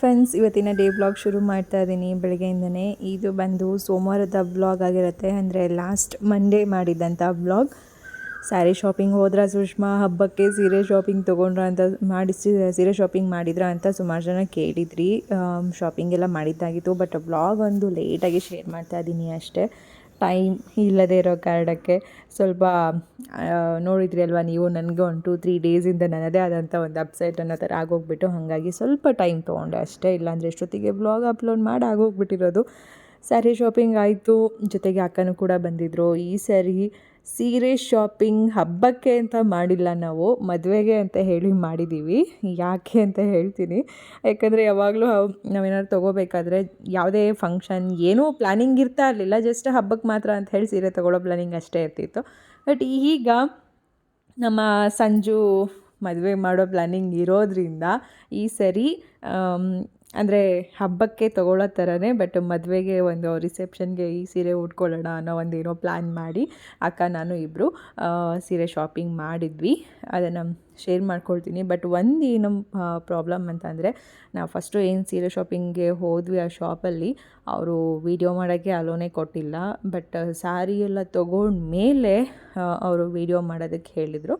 Friends ಇವತ್ತಿನ day blog ಶುರು ಮಾಡ್ತಾ ಇದ್ದೀನಿ. ಬೆಳಗ್ಗೆಯಿಂದನೇ ಇದು ಬಂದು ಸೋಮವಾರದ ಬ್ಲಾಗ್ ಆಗಿರುತ್ತೆ. ಅಂದರೆ ಲಾಸ್ಟ್ ಮಂಡೇ ಮಾಡಿದ್ದಂಥ ಬ್ಲಾಗ್ ಸ್ಯಾರಿ ಶಾಪಿಂಗ್ ಹೋದ್ರೆ ಸುಷ್ಮಾ? ಹಬ್ಬಕ್ಕೆ ಸೀರೆ ಶಾಪಿಂಗ್ ತೊಗೊಂಡ್ರ ಅಂತ ಮಾಡಿಸಿ, ಸೀರೆ ಶಾಪಿಂಗ್ ಮಾಡಿದ್ರ ಅಂತ ಸುಮಾರು ಜನ ಕೇಳಿದ್ರಿ. ಶಾಪಿಂಗ್ ಎಲ್ಲ ಮಾಡಿದ್ದಾಗಿತ್ತು ಬಟ್ ಬ್ಲಾಗ್ ಒಂದು ಲೇಟಾಗಿ ಶೇರ್ ಮಾಡ್ತಾ ಇದ್ದೀನಿ ಅಷ್ಟೇ. ಟೈಮ್ ಇಲ್ಲದೇ ಇರೋ ಕಾರಣಕ್ಕೆ ಸ್ವಲ್ಪ ನೋಡಿದ್ರಿ ಅಲ್ವಾ ನೀವು? ನನಗೆ ಒಂದು ಟು ತ್ರೀ ಡೇಸಿಂದ ನನ್ನದೇ ಆದಂಥ ಒಂದು ಅಪ್ಸೆಟ್ ಅನ್ನೋ ಥರ ಆಗೋಗ್ಬಿಟ್ಟು ಹಾಗಾಗಿ ಸ್ವಲ್ಪ ಟೈಮ್ ತೊಗೊಂಡೆ. ಅಷ್ಟೇ ಇಲ್ಲಾಂದರೆ ಎಷ್ಟೊತ್ತಿಗೆ ಬ್ಲಾಗ್ ಅಪ್ಲೋಡ್ ಮಾಡಿ ಆಗೋಗ್ಬಿಟ್ಟಿರೋದು. ಸ್ಯಾರಿ ಶಾಪಿಂಗ್ ಆಯಿತು. ಜೊತೆಗೆ ಅಕ್ಕನೂ ಕೂಡ ಬಂದಿದ್ದರು ಈ ಸ್ಯಾರಿ ಸೀರೆ ಶಾಪಿಂಗ್ ಹಬ್ಬಕ್ಕೆ ಅಂತ ಮಾಡಿಲ್ಲ ನಾವು, ಮದುವೆಗೆ ಅಂತ ಹೇಳಿ ಮಾಡಿದ್ದೀವಿ ಯಾಕೆ ಅಂತ ಹೇಳ್ತೀನಿ. ಯಾಕಂದರೆ ಯಾವಾಗಲೂ ನಾವೇನಾದ್ರು ತೊಗೋಬೇಕಾದ್ರೆ ಯಾವುದೇ ಫಂಕ್ಷನ್ ಏನೂ ಪ್ಲ್ಯಾನಿಂಗ್ ಇರ್ತಾ ಇರಲಿಲ್ಲ. ಜಸ್ಟ್ ಹಬ್ಬಕ್ಕೆ ಮಾತ್ರ ಅಂತ ಹೇಳಿ ಸೀರೆ ತೊಗೊಳ್ಳೋ ಪ್ಲ್ಯಾನಿಂಗ್ ಅಷ್ಟೇ ಇರ್ತಿತ್ತು. ಬಟ್ ಈಗ ನಮ್ಮ ಸಂಜು ಮದುವೆ ಮಾಡೋ ಪ್ಲ್ಯಾನಿಂಗ್ ಇರೋದ್ರಿಂದ ಈ ಸರಿ ಅಂದರೆ ಹಬ್ಬಕ್ಕೆ ತೊಗೊಳ್ಳೋ ಥರನೇ ಬಟ್ ಮದುವೆಗೆ ಒಂದು ರಿಸೆಪ್ಷನ್ಗೆ ಈ ಸೀರೆ ಉಟ್ಕೊಳ್ಳೋಣ ಅನ್ನೋ ಒಂದು ಏನೋ ಪ್ಲ್ಯಾನ್ ಮಾಡಿ, ಅಕ್ಕ, ನಾನು ಇಬ್ಬರು ಸೀರೆ ಶಾಪಿಂಗ್ ಮಾಡಿದ್ವಿ. ಅದನ್ನು ಶೇರ್ ಮಾಡ್ಕೊಳ್ತೀನಿ. ಬಟ್ ಒಂದು ಏನು ಪ್ರಾಬ್ಲಮ್ ಅಂತಂದರೆ, ನಾವು ಫಸ್ಟು ಏನು ಸೀರೆ ಶಾಪಿಂಗ್ಗೆ ಹೋದ್ವಿ ಆ ಶಾಪಲ್ಲಿ ಅವರು ವೀಡಿಯೋ ಮಾಡೋಕ್ಕೆ ಅಲೋನೇ ಕೊಟ್ಟಿಲ್ಲ. ಬಟ್ ಸ್ಯಾರಿ ಎಲ್ಲ ತೊಗೊಂಡ ಮೇಲೆ ಅವರು ವೀಡಿಯೋ ಮಾಡೋದಕ್ಕೆ ಹೇಳಿದರು.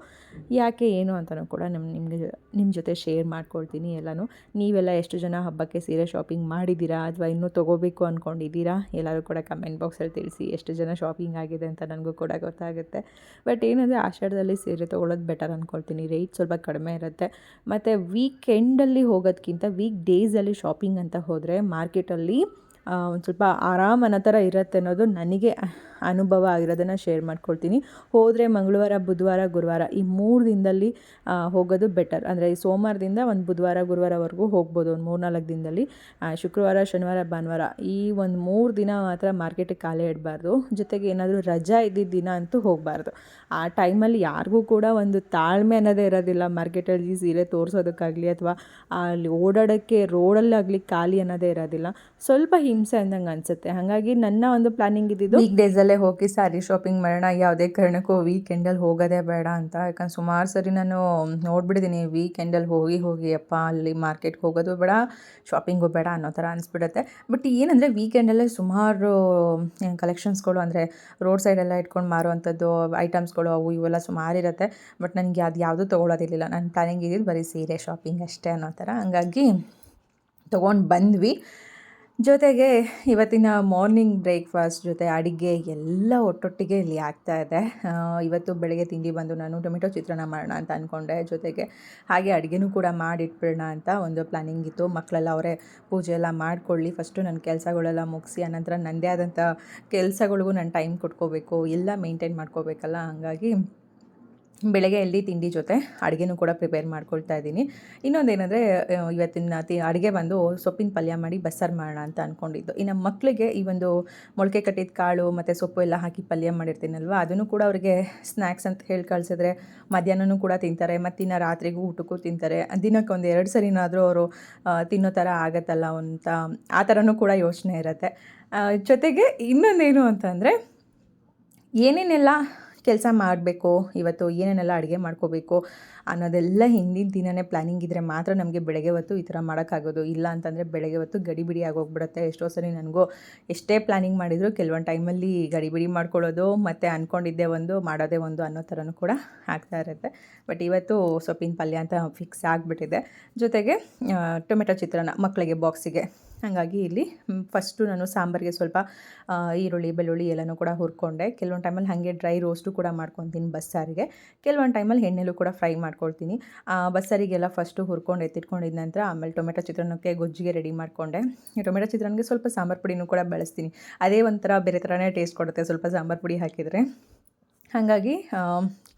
ಯಾಕೆ ಏನು ಅಂತಲೂ ಕೂಡ ನಿಮ್ಮ ನಿಮಗೆ ನಿಮ್ಮ ಜೊತೆ ಶೇರ್ ಮಾಡ್ಕೊಳ್ತೀನಿ ಎಲ್ಲನೂ. ನೀವೆಲ್ಲ ಎಷ್ಟು ಜನ ಹಬ್ಬಕ್ಕೆ ಸೀರೆ ಶಾಪಿಂಗ್ ಮಾಡಿದ್ದೀರಾ? ಅಥವಾ ಇನ್ನೂ ತೊಗೋಬೇಕು ಅಂದ್ಕೊಂಡಿದ್ದೀರಾ ಎಲ್ಲರೂ ಕೂಡ ಕಮೆಂಟ್ ಬಾಕ್ಸಲ್ಲಿ ತಿಳಿಸಿ ಎಷ್ಟು ಜನ ಶಾಪಿಂಗ್ ಆಗಿದೆ ಅಂತ ನನಗೂ ಕೂಡ ಗೊತ್ತಾಗುತ್ತೆ. ಬಟ್ ಏನಂದರೆ, ಆಷಾಢದಲ್ಲಿ ಸೀರೆ ತೊಗೊಳ್ಳೋದು ಬೆಟರ್ ಅಂದ್ಕೊಳ್ತೀನಿ ರೇಟ್ ಸ್ವಲ್ಪ ಕಡಿಮೆ ಇರುತ್ತೆ. ಮತ್ತು ವೀಕೆಂಡಲ್ಲಿ ಹೋಗೋದಕ್ಕಿಂತ ವೀಕ್ ಡೇಸಲ್ಲಿ ಶಾಪಿಂಗ್ ಅಂತ ಹೋದರೆ ಮಾರ್ಕೆಟಲ್ಲಿ ಒಂದು ಸ್ವಲ್ಪ ಆರಾಮ ಅನ್ನೋ ಥರ ಇರುತ್ತೆ ಅನ್ನೋದು ನನಗೆ ಅನುಭವ ಆಗಿರೋದನ್ನು ಶೇರ್ ಮಾಡ್ಕೊಳ್ತೀನಿ. ಹೋದರೆ ಮಂಗಳವಾರ, ಬುಧವಾರ, ಗುರುವಾರ ಈ ಮೂರು ದಿನದಲ್ಲಿ ಹೋಗೋದು ಬೆಟರ್ ಅಂದರೆ ಈ ಸೋಮವಾರದಿಂದ ಒಂದು ಬುಧವಾರ, ಗುರುವಾರವರೆಗೂ ಹೋಗ್ಬೋದು ಒಂದು ಮೂರು ನಾಲ್ಕು ದಿನದಲ್ಲಿ ಶುಕ್ರವಾರ, ಶನಿವಾರ, ಭಾನುವಾರ ಈ ಒಂದು ಮೂರು ದಿನ ಮಾತ್ರ ಮಾರ್ಕೆಟಿಗೆ ಕಾಲೇ ಇಡಬಾರ್ದು. ಜೊತೆಗೆ ಏನಾದರೂ ರಜಾ ಇದ್ದಿದ್ದ ದಿನ ಅಂತೂ ಹೋಗಬಾರ್ದು. ಆ ಟೈಮಲ್ಲಿ ಯಾರಿಗೂ ಕೂಡ ಒಂದು ತಾಳ್ಮೆ ಅನ್ನೋದೇ ಇರೋದಿಲ್ಲ. ಮಾರ್ಕೆಟಲ್ಲಿ ಸೀರೆ ತೋರಿಸೋದಕ್ಕಾಗಲಿ ಅಥವಾ ಅಲ್ಲಿ ಓಡಾಡೋಕ್ಕೆ ರೋಡಲ್ಲಾಗಲಿ ಖಾಲಿ ಅನ್ನೋದೇ ಇರೋದಿಲ್ಲ. ಸ್ವಲ್ಪ ಹಿಂಸೆ ಅಂದಂಗೆ ಅನಿಸುತ್ತೆ. ಹಾಗಾಗಿ ನನ್ನ ಒಂದು ಪ್ಲಾನಿಂಗ್ ಇದ್ದಿದ್ದು ವೀಕ್ ಡೇಸಲ್ಲೇ ಹೋಗಿ ಸ್ಯಾರಿ ಶಾಪಿಂಗ್ ಮಾಡೋಣ, ಯಾವುದೇ ಕಾರಣಕ್ಕೂ ವೀಕೆಂಡಲ್ಲಿ ಹೋಗೋದೇ ಬೇಡ ಅಂತ. ಯಾಕಂದ್ರೆ ಸುಮಾರು ಸರಿ ನಾನು ನೋಡ್ಬಿಟ್ಟಿದ್ದೀನಿ, ವೀಕೆಂಡಲ್ಲಿ ಹೋಗಿ ಹೋಗಿ ಅಪ್ಪ ಅಲ್ಲಿ ಮಾರ್ಕೆಟ್ಗೆ ಹೋಗೋದು ಬೇಡ, ಶಾಪಿಂಗು ಬೇಡ ಅನ್ನೋ ಥರ ಅನಿಸ್ಬಿಡುತ್ತೆ. ಬಟ್ ಏನಂದರೆ ವೀಕೆಂಡಲ್ಲೇ ಸುಮಾರು ಕಲೆಕ್ಷನ್ಸ್ಗಳು ಅಂದರೆ ರೋಡ್ ಸೈಡೆಲ್ಲ ಇಟ್ಕೊಂಡು ಮಾರುವಂಥದ್ದು, ಐಟಮ್ಸ್ಗಳು ಅವು ಇವೆಲ್ಲ ಸುಮಾರು ಇರುತ್ತೆ. ಬಟ್ ನನಗೆ ಅದು ಯಾವುದೂ ತೊಗೊಳೋದಿರಲಿಲ್ಲ. ನನ್ನ ಪ್ಲಾನಿಂಗ್ ಇದ್ದಿದ್ದು ಬರೀ ಸೀರೆ ಶಾಪಿಂಗ್ ಅಷ್ಟೇ ಅನ್ನೋ ಥರ. ಹಂಗಾಗಿ ತೊಗೊಂಡು ಬಂದ್ವಿ. ಜೊತೆಗೆ ಇವತ್ತಿನ ಮಾರ್ನಿಂಗ್ ಬ್ರೇಕ್ಫಾಸ್ಟ್ ಜೊತೆ ಅಡುಗೆ ಎಲ್ಲ ಒಟ್ಟೊಟ್ಟಿಗೆ ಇಲ್ಲಿ ಆಗ್ತಾ ಇದೆ. ಇವತ್ತು ಬೆಳಗ್ಗೆ ತಿಂಡಿ ಬಂದು ನಾನು ಟೊಮೆಟೊ ಚಿತ್ರಾನ್ನ ಮಾಡೋಣ ಅಂತ ಅಂದ್ಕೊಂಡೆ ಜೊತೆಗೆ ಹಾಗೆ ಅಡುಗೆನೂ ಕೂಡ ಮಾಡಿಟ್ಬಿಡೋಣ ಅಂತ ಒಂದು ಪ್ಲಾನಿಂಗ್ ಇತ್ತು. ಮಕ್ಕಳೆಲ್ಲ ಅವರೇ ಪೂಜೆ ಎಲ್ಲ ಮಾಡ್ಕೊಳ್ಳಿ. ಫಸ್ಟು ನನ್ನ ಕೆಲಸಗಳೆಲ್ಲ ಮುಗಿಸಿ, ಆನಂತರ ನನ್ನದೇ ಆದಂಥ ಕೆಲಸಗಳಿಗೂ ನಾನು ಟೈಮ್ ಕೊಟ್ಕೋಬೇಕು. ಎಲ್ಲ ಮೇಂಟೈನ್ ಮಾಡ್ಕೋಬೇಕಲ್ಲ. ಹಾಗಾಗಿ ಬೆಳಗ್ಗೆ ಎಲ್ಲಿ ತಿಂಡಿ ಜೊತೆ ಅಡುಗೆನೂ ಕೂಡ ಪ್ರಿಪೇರ್ ಮಾಡ್ಕೊಳ್ತಾ ಇದ್ದೀನಿ. ಇನ್ನೊಂದೇನೆಂದರೆ ಇವತ್ತಿನ ತಿ, ಅಡುಗೆ ಬಂದು ಸೊಪ್ಪಿನ ಪಲ್ಯ ಮಾಡಿ ಬಸ್ಸಾರು ಮಾಡೋಣ ಅಂತ ಅಂದ್ಕೊಂಡಿದ್ದು ಇನ್ನು ಮಕ್ಕಳಿಗೆ ಈ ಒಂದು ಮೊಳಕೆ ಕಟ್ಟಿದ ಕಾಳು ಮತ್ತು ಸೊಪ್ಪು ಎಲ್ಲ ಹಾಕಿ ಪಲ್ಯ ಮಾಡಿರ್ತೀನಲ್ವ, ಅದನ್ನು ಕೂಡ ಅವರಿಗೆ ಸ್ನ್ಯಾಕ್ಸ್ ಅಂತ ಹೇಳಿ ಕಳಿಸಿದ್ರೆ ಮಧ್ಯಾಹ್ನನೂ ಕೂಡ ತಿಂತಾರೆ, ಮತ್ತು ಇನ್ನು ರಾತ್ರಿಗೂ ಊಟಕ್ಕೂ ತಿಂತಾರೆ. ದಿನಕ್ಕೆ ಒಂದು ಎರಡು ಸರಿನಾದರೂ ಅವರು ತಿನ್ನೋ ಥರ ಆಗತ್ತಲ್ಲ ಅಂತ, ಆ ಥರನೂ ಕೂಡ ಯೋಚನೆ ಇರುತ್ತೆ. ಜೊತೆಗೆ ಇನ್ನೊಂದೇನು ಅಂತಂದರೆ, ಏನೇನೆಲ್ಲ ಕೆಲಸ ಮಾಡಬೇಕು, ಇವತ್ತು ಏನೇನೆಲ್ಲ ಅಡುಗೆ ಮಾಡ್ಕೋಬೇಕು ಅನ್ನೋದೆಲ್ಲ ಹಿಂದಿನ ದಿನವೇ ಪ್ಲ್ಯಾನಿಂಗ್ ಇದ್ದರೆ ಮಾತ್ರ ನಮಗೆ ಬೆಳಗ್ಗೆ ಹೊತ್ತು ಈ ಥರ ಮಾಡೋಕ್ಕಾಗೋದು. ಇಲ್ಲ ಅಂತಂದರೆ ಬೆಳಗ್ಗೆ ಹೊತ್ತು ಗಡಿಬಿಡಿ ಆಗೋಗ್ಬಿಡುತ್ತೆ ಎಷ್ಟೋ ಸರಿ ನನಗೂ. ಎಷ್ಟೇ ಪ್ಲ್ಯಾನಿಂಗ್ ಮಾಡಿದರೂ ಕೆಲವೊಂದು ಟೈಮಲ್ಲಿ ಗಡಿಬಿಡಿ ಮಾಡ್ಕೊಳ್ಳೋದು ಮತ್ತು ಅಂದ್ಕೊಂಡಿದ್ದೆ ಒಂದು, ಮಾಡೋದೇ ಒಂದು ಅನ್ನೋ ಥರನೂ ಕೂಡ ಆಗ್ತಾ ಇರುತ್ತೆ. ಬಟ್ ಇವತ್ತು ಸೊಪ್ಪಿನ ಪಲ್ಯ ಅಂತ ಫಿಕ್ಸ್ ಆಗಿಬಿಟ್ಟಿದೆ. ಜೊತೆಗೆ ಟೊಮೆಟೊ ಚಿತ್ರಾನ್ನ ಮಕ್ಕಳಿಗೆ ಬಾಕ್ಸಿಗೆ ಹಾಗಾಗಿ ಇಲ್ಲಿ ಫಸ್ಟು ನಾನು ಸಾಂಬಾರಿಗೆ ಸ್ವಲ್ಪ ಈರುಳ್ಳಿ, ಬೆಳ್ಳುಳ್ಳಿ ಎಲ್ಲನೂ ಕೂಡ ಹುರ್ಕೊಂಡೆ. ಕೆಲವೊಂದು ಟೈಮಲ್ಲಿ ಹಾಗೆ ಡ್ರೈ ರೋಸ್ಟು ಕೂಡ ಮಾಡ್ಕೊತೀನಿ ಬಸ್ಸಾರಿಗೆ. ಕೆಲವೊಂದು ಟೈಮಲ್ಲಿ ಎಣ್ಣೆಲೂ ಕೂಡ ಫ್ರೈ ಮಾಡ್ಕೊಳ್ತೀನಿ. ಬಸ್ಸಾರಿಗೆಲ್ಲ ಫಸ್ಟು ಹುರ್ಕೊಂಡು ಎತ್ತಿಟ್ಕೊಂಡಿದ ನಂತರ ಆಮೇಲೆ ಟೊಮೆಟೊ ಚಿತ್ರಾನ್ನಕ್ಕೆ ಗೊಜ್ಜಿಗೆ ರೆಡಿ ಮಾಡಿಕೊಂಡೆ. ಟೊಮೆಟೊ ಚಿತ್ರಾನ್ನಕ್ಕೆ ಸ್ವಲ್ಪ ಸಾಂಬಾರು ಪುಡಿನೂ ಕೂಡ ಬಳಸ್ತೀನಿ. ಅದೇ ಒಂಥರ ಬೇರೆ ಥರನೇ ಟೇಸ್ಟ್ ಕೊಡುತ್ತೆ ಸ್ವಲ್ಪ ಸಾಂಬಾರು ಪುಡಿ ಹಾಕಿದರೆ. ಹಾಗಾಗಿ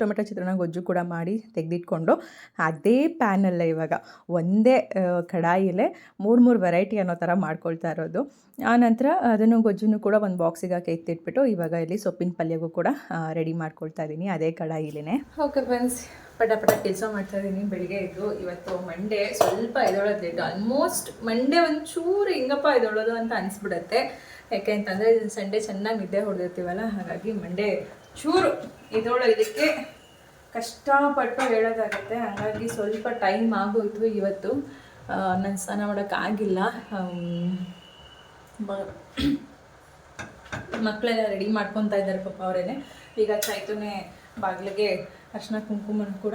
ಟೊಮೆಟೊ ಚಿತ್ರಾನ್ನ ಗೊಜ್ಜು ಕೂಡ ಮಾಡಿ ತೆಗೆದಿಟ್ಕೊಂಡು ಅದೇ ಪ್ಯಾನಲ್ಲೇ ಇವಾಗ ಒಂದೇ ಕಡಾಯಿಲೆ ಮೂರು ಮೂರು ವೆರೈಟಿ ಅನ್ನೋ ಥರ ಮಾಡ್ಕೊಳ್ತಾ ಇರೋದು. ಆನಂತರ ಅದನ್ನು ಗೊಜ್ಜನ್ನು ಕೂಡ ಒಂದು ಬಾಕ್ಸಿಗೆ ಹಾಕಿ ಎತ್ತಿಟ್ಬಿಟ್ಟು ಇವಾಗ ಇಲ್ಲಿ ಸೊಪ್ಪಿನ ಪಲ್ಯಗೂ ಕೂಡ ರೆಡಿ ಮಾಡ್ಕೊಳ್ತಾ ಇದ್ದೀನಿ ಅದೇ ಕಡಾಯಿಲೇ ಓಕೆ ಫ್ರೆಂಡ್ಸ್ ಪಟ ಪಟ ಕೆಲಸ ಮಾಡ್ತಾ ಇದ್ದೀನಿ. ಬೆಳಿಗ್ಗೆ ಇದ್ದು ಇವತ್ತು ಮಂಡೇ ಸ್ವಲ್ಪ ಎದೊಳೋದು ಲೇಟ್ ಆಲ್ಮೋಸ್ಟ್ ಮಂಡೇ ಒಂಚೂರು ಹಿಂಗಪ್ಪ ಎದೊಳೋದು ಅಂತ ಅನಿಸ್ಬಿಡತ್ತೆ. ಯಾಕೆ ಅಂತಂದರೆ ಸಂಡೇ ಚೆನ್ನಾಗಿ ನಿದ್ದೆ ಹೊಡೆದಿರ್ತೀವಲ್ಲ, ಹಾಗಾಗಿ ಮಂಡೇ ಚೂರು ಇದಕ್ಕೆ ಕಷ್ಟಪಟ್ಟು ಹೇಳೋದಾಗುತ್ತೆ. ಹಾಗಾಗಿ ಸ್ವಲ್ಪ ಟೈಮ್ ಆಗೋಯ್ತು ಇವತ್ತು. ನಾನು ಸ್ನಾನ ಮಾಡೋಕ್ಕಾಗಿಲ್ಲ ಮಕ್ಕಳೆಲ್ಲ ರೆಡಿ ಮಾಡ್ಕೊತಾ ಇದ್ದಾರೆ ಪಾಪ ಅವರೇನೆ. ಈಗ ಚೈತನ್ಯ ಬಾಗಿಲಿಗೆ ಅರ್ಶಿನ ಕುಂಕುಮನ ಕೂಡ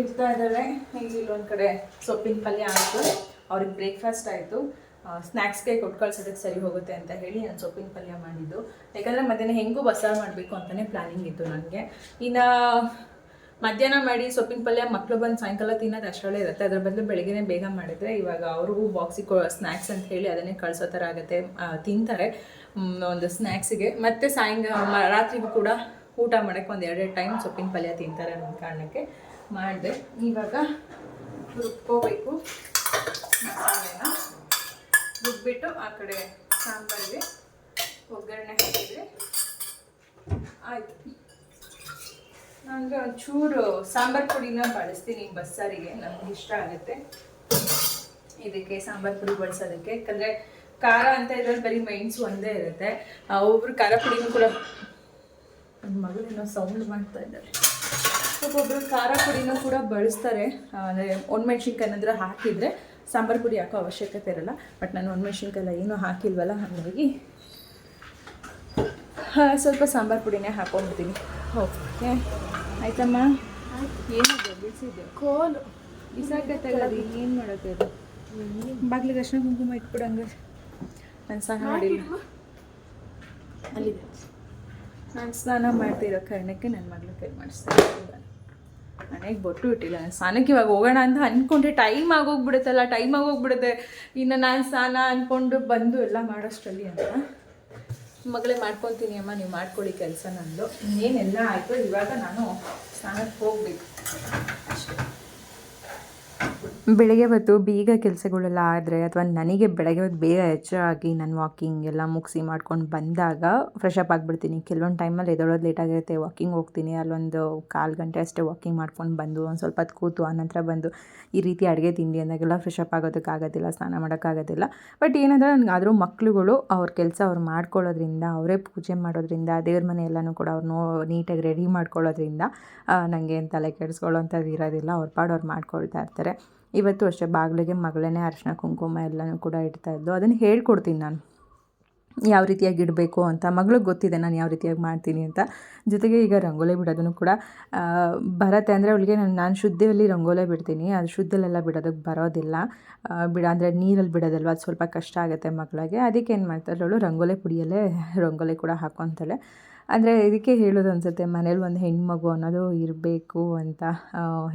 ಇಡ್ತಾ ಇದ್ದಾವೆ ಈಗ ಇಲ್ಲೊಂದು ಕಡೆ ಸೊಪ್ಪಿನ ಪಲ್ಯ ಆಯಿತು. ಅವ್ರಿಗೆ ಬ್ರೇಕ್ಫಾಸ್ಟ್ ಆಯಿತು. ಸ್ನ್ಯಾಕ್ಸ್ಗೆ ಕೊಟ್ಟು ಕಳ್ಸೋದಕ್ಕೆ ಸರಿ ಹೋಗುತ್ತೆ ಅಂತ ಹೇಳಿ ನಾನು ಸೊಪ್ಪಿನ ಪಲ್ಯ ಮಾಡಿದ್ದು. ಯಾಕಂದರೆ ಮಧ್ಯಾಹ್ನ ಹೆಂಗೂ ಬಸ್ಸಾರು ಮಾಡಬೇಕು ಅಂತಲೇ ಪ್ಲ್ಯಾನಿಂಗ್ ಇತ್ತು ನನಗೆ. ಇನ್ನು ಮಧ್ಯಾಹ್ನ ಮಾಡಿ ಸೊಪ್ಪಿನ ಪಲ್ಯ ಮಕ್ಕಳು ಬಂದು ಸಾಯಂಕಾಲ ತಿನ್ನೋದು ಅಷ್ಟರಲ್ಲೇ ಇರುತ್ತೆ. ಅದರ ಬದಲು ಬೆಳಗ್ಗೆನೇ ಬೇಗ ಮಾಡಿದರೆ ಇವಾಗ ಅವ್ರಿಗೂ ಬಾಕ್ಸಿಗೆ ಕೊ ಸ್ನ್ಯಾಕ್ಸ್ ಅಂತ ಹೇಳಿ ಅದನ್ನೇ ಕಳಿಸೋ ಥರ ಆಗುತ್ತೆ ತಿಂತಾರೆ. ಒಂದು ಸ್ನ್ಯಾಕ್ಸಿಗೆ ಮತ್ತು ಸಾಯಂಕಾಲ ರಾತ್ರಿಗೂ ಕೂಡ ಊಟ ಮಾಡೋಕ್ಕೆ ಒಂದು ಎರಡೆರಡು ಟೈಮ್ ಸೊಪ್ಪಿನ ಪಲ್ಯ ತಿಂತಾರೆ ಅನ್ನೋ ಕಾರಣಕ್ಕೆ ಮಾಡಿದೆ. ಇವಾಗ ರುಬ್ಕೋಬೇಕು ರುಬ್ಬಿಟ್ಟು ಆ ಕಡೆ ಸಾಂಬಾರಿಗೆ ಒಗ್ಗರಣೆ ಹಾಕಿದರೆ ಆಯಿತು. ನನಗೆ ಒಂಚೂರು ಸಾಂಬಾರು ಪುಡಿನ ಬಳಸ್ತೀನಿ ಬಸ್ಸಾರಿಗೆ, ನಮ್ಗೆ ಇಷ್ಟ ಆಗುತ್ತೆ. ಇದಕ್ಕೆ ಸಾಂಬಾರು ಪುಡಿ ಬಳಸೋದಕ್ಕೆ. ಯಾಕಂದರೆ ಖಾರ ಅಂತ ಇದ್ರಲ್ಲಿ ಬರೀ ಮೈನ್ಸ್ ಒಂದೇ ಇರುತ್ತೆ. ಒಬ್ಬರು ಖಾರ ಪುಡಿನೂ ಕೂಡ ನನ್ನ ಮಗಳೇನೋ ಸೌಂಡ್ ಮಾಡ್ತಾ ಇದ್ದಾರೆ. ಒಬ್ಬೊಬ್ರು ಖಾರ ಪುಡಿನೂ ಕೂಡ ಬಳಸ್ತಾರೆ. ಅಂದರೆ ಒಣಮೆಣ್ಸಿನ್ಕಾಯಿ ಏನಾದರೂ ಹಾಕಿದರೆ ಸಾಂಬಾರು ಪುಡಿ ಹಾಕೋ ಅವಶ್ಯಕತೆ ಇರಲ್ಲ ಬಟ್ ನಾನು ಒಂದು ಮೆಣಸಿನ್ಕಾಯಿಲ್ಲ ಏನೂ ಹಾಕಿಲ್ವಲ್ಲ ಹಾಗಾಗಿ ಹಾಂ ಸ್ವಲ್ಪ ಸಾಂಬಾರು ಪುಡಿನೇ ಹಾಕೊಂಡ್ಬಿಡ್ತೀನಿ. ಓಕೆ ಆಯ್ತಮ್ಮ? ಏನಿದೆ ಬಿಡಿಸಿದ್ದೆ. ಕೋಲು. ಬಿಸಾಕತ್ತಾಗದು ಏನು ಮಾಡೋಕ್ಕೆ ಅದು ಬಾಗಿಲಿಗೆ ದರ್ಶನ ಕುಂಕುಮ ಇಟ್ಬಿಡಂಗೆ ನಾನು ಸ್ನಾನ ಮಾಡಿಲ್ಲ. ಅಲ್ಲಿದೆ. ನಾನು ಸ್ನಾನ ಮಾಡ್ತಿರೋ ಕಾರಣಕ್ಕೆ ನನ್ನ ಮಗಳು ಕೈ ಮಾಡಿಸ್ತೀನಿ ಮನೆಗೆ ಬೊಟ್ಟು ಇಟ್ಟಿಲ್ಲ. ನಾನು ಸ್ನಾನಕ್ಕೆ ಇವಾಗ ಹೋಗೋಣ ಅಂತ ಅಂದ್ಕೊಂಡ್ರೆ ಟೈಮ್ ಆಗೋಗ್ಬಿಡುತ್ತಲ್ಲ ಟೈಮ್ ಆಗೋಗ್ಬಿಡುತ್ತೆ. ಇನ್ನು ನಾನು ಸ್ನಾನ ಅಂದ್ಕೊಂಡು ಬಂದು ಎಲ್ಲ ಮಾಡೋಷ್ಟರಲ್ಲಿ ಅಂತ ಮಗಳೇ ಮಾಡ್ಕೊತೀನಿ ಅಮ್ಮ, ನೀವು ಮಾಡ್ಕೊಳ್ಳಿ ಕೆಲಸ ನಂದು. ಇನ್ನೇನೆಲ್ಲ ಆಯಿತು, ಇವಾಗ ನಾನು ಸ್ನಾನಕ್ಕೆ ಹೋಗಬೇಕು. ಅಷ್ಟೇ. ಬೆಳಗ್ಗೆ ಹೊತ್ತು ಬೇಗ ಕೆಲಸಗಳೆಲ್ಲ ಆದರೆ ಅಥವಾ ನನಗೆ ಬೆಳಗ್ಗೆ ಹೊತ್ತು ಬೇಗ ಹೆಚ್ಚಾಗಿ ನಾನು ವಾಕಿಂಗ್ ಎಲ್ಲ ಮುಗಿಸಿ ಮಾಡ್ಕೊಂಡು ಬಂದಾಗ ಫ್ರೆಶ್ ಅಪ್ ಆಗಿಬಿಡ್ತೀನಿ. ಕೆಲವೊಂದು ಟೈಮಲ್ಲಿ ಎದೊಳೋದು ಲೇಟಾಗಿರುತ್ತೆ ವಾಕಿಂಗ್ ಹೋಗ್ತೀನಿ. ಅಲ್ಲೊಂದು ಕಾಲು ಗಂಟೆ ಅಷ್ಟೇ ವಾಕಿಂಗ್ ಮಾಡ್ಕೊಂಡು ಬಂದು, ಒಂದು ಸ್ವಲ್ಪ ಹೊತ್ತು ಕೂತು, ಆನಂತರ ಬಂದು ಈ ರೀತಿ ಅಡುಗೆ ತಿಂಡಿ ಅಂದಾಗೆಲ್ಲ ಫ್ರೆಶ್ ಅಪ್ ಆಗೋದಕ್ಕಾಗೋದಿಲ್ಲ ಸ್ನಾನ ಮಾಡೋಕ್ಕಾಗೋದಿಲ್ಲ ಬಟ್ ಏನಂದರೆ ನನಗೆ ಆದರೂ ಮಕ್ಕಳುಗಳು ಅವ್ರ ಕೆಲಸ ಅವ್ರು ಮಾಡ್ಕೊಳ್ಳೋದ್ರಿಂದ, ಅವರೇ ಪೂಜೆ ಮಾಡೋದ್ರಿಂದ, ದೇವ್ರ ಮನೆ ಎಲ್ಲನೂ ಕೂಡ ಅವ್ರು ನೋ ನೀಟಾಗಿ ರೆಡಿ ಮಾಡ್ಕೊಳ್ಳೋದ್ರಿಂದ ನನಗೆ ಏನು ತಲೆ ಕೆಡಿಸ್ಕೊಳ್ಳೋಂಥದ್ದು ಇರೋದಿಲ್ಲ. ಅವ್ರ ಪಾಡು ಅವ್ರು ಮಾಡ್ಕೊಳ್ತಾ ಇರ್ತಾರೆ. ಇವತ್ತು ಅಷ್ಟೇ ಬಾಗಿಲಿಗೆ ಮಗಳೇ ಅರಿಶಿನ, ಕುಂಕುಮ ಎಲ್ಲನೂ ಕೂಡ ಇಡ್ತಾ ಇದ್ದು ಅದನ್ನು ಹೇಳ್ಕೊಡ್ತೀನಿ ನಾನು. ಯಾವ ರೀತಿಯಾಗಿ ಇಡಬೇಕು ಅಂತ, ಮಗಳಿಗೆ ಗೊತ್ತಿದೆ ನಾನು ಯಾವ ರೀತಿಯಾಗಿ ಮಾಡ್ತೀನಿ ಅಂತ. ಜೊತೆಗೆ ಈಗ ರಂಗೋಲೆ ಬಿಡೋದನ್ನು ಕೂಡ ಬರತ್ತೆ ಅಂದರೆ ಅವಳಿಗೆ ನಾನು ನಾನು ಶುದ್ಧಿಯಲ್ಲಿ ರಂಗೋಲೆ ಬಿಡ್ತೀನಿ. ಅದು ಶುದ್ಧಲೆಲ್ಲ ಬಿಡೋದಕ್ಕೆ ಬರೋದಿಲ್ಲ. ಬಿಡ, ಅಂದರೆ ನೀರಲ್ಲಿ ಬಿಡೋದಲ್ವ, ಅದು ಸ್ವಲ್ಪ ಕಷ್ಟ ಆಗುತ್ತೆ ಮಗಳಿಗೆ. ಅದಕ್ಕೆ ಏನು ಮಾಡ್ತಾಳೆ ಅವಳು, ರಂಗೋಲೆ ಪುಡಿಯಲ್ಲೇ ರಂಗೋಲಿ ಕೂಡ ಹಾಕ್ಕೊತಾಳೆ ಅಂದರೆ ಇದಕ್ಕೆ ಹೇಳೋದು ಅನಿಸುತ್ತೆ, ಮನೇಲಿ ಒಂದು ಹೆಣ್ಮಗು ಅನ್ನೋದು ಇರಬೇಕು ಅಂತ.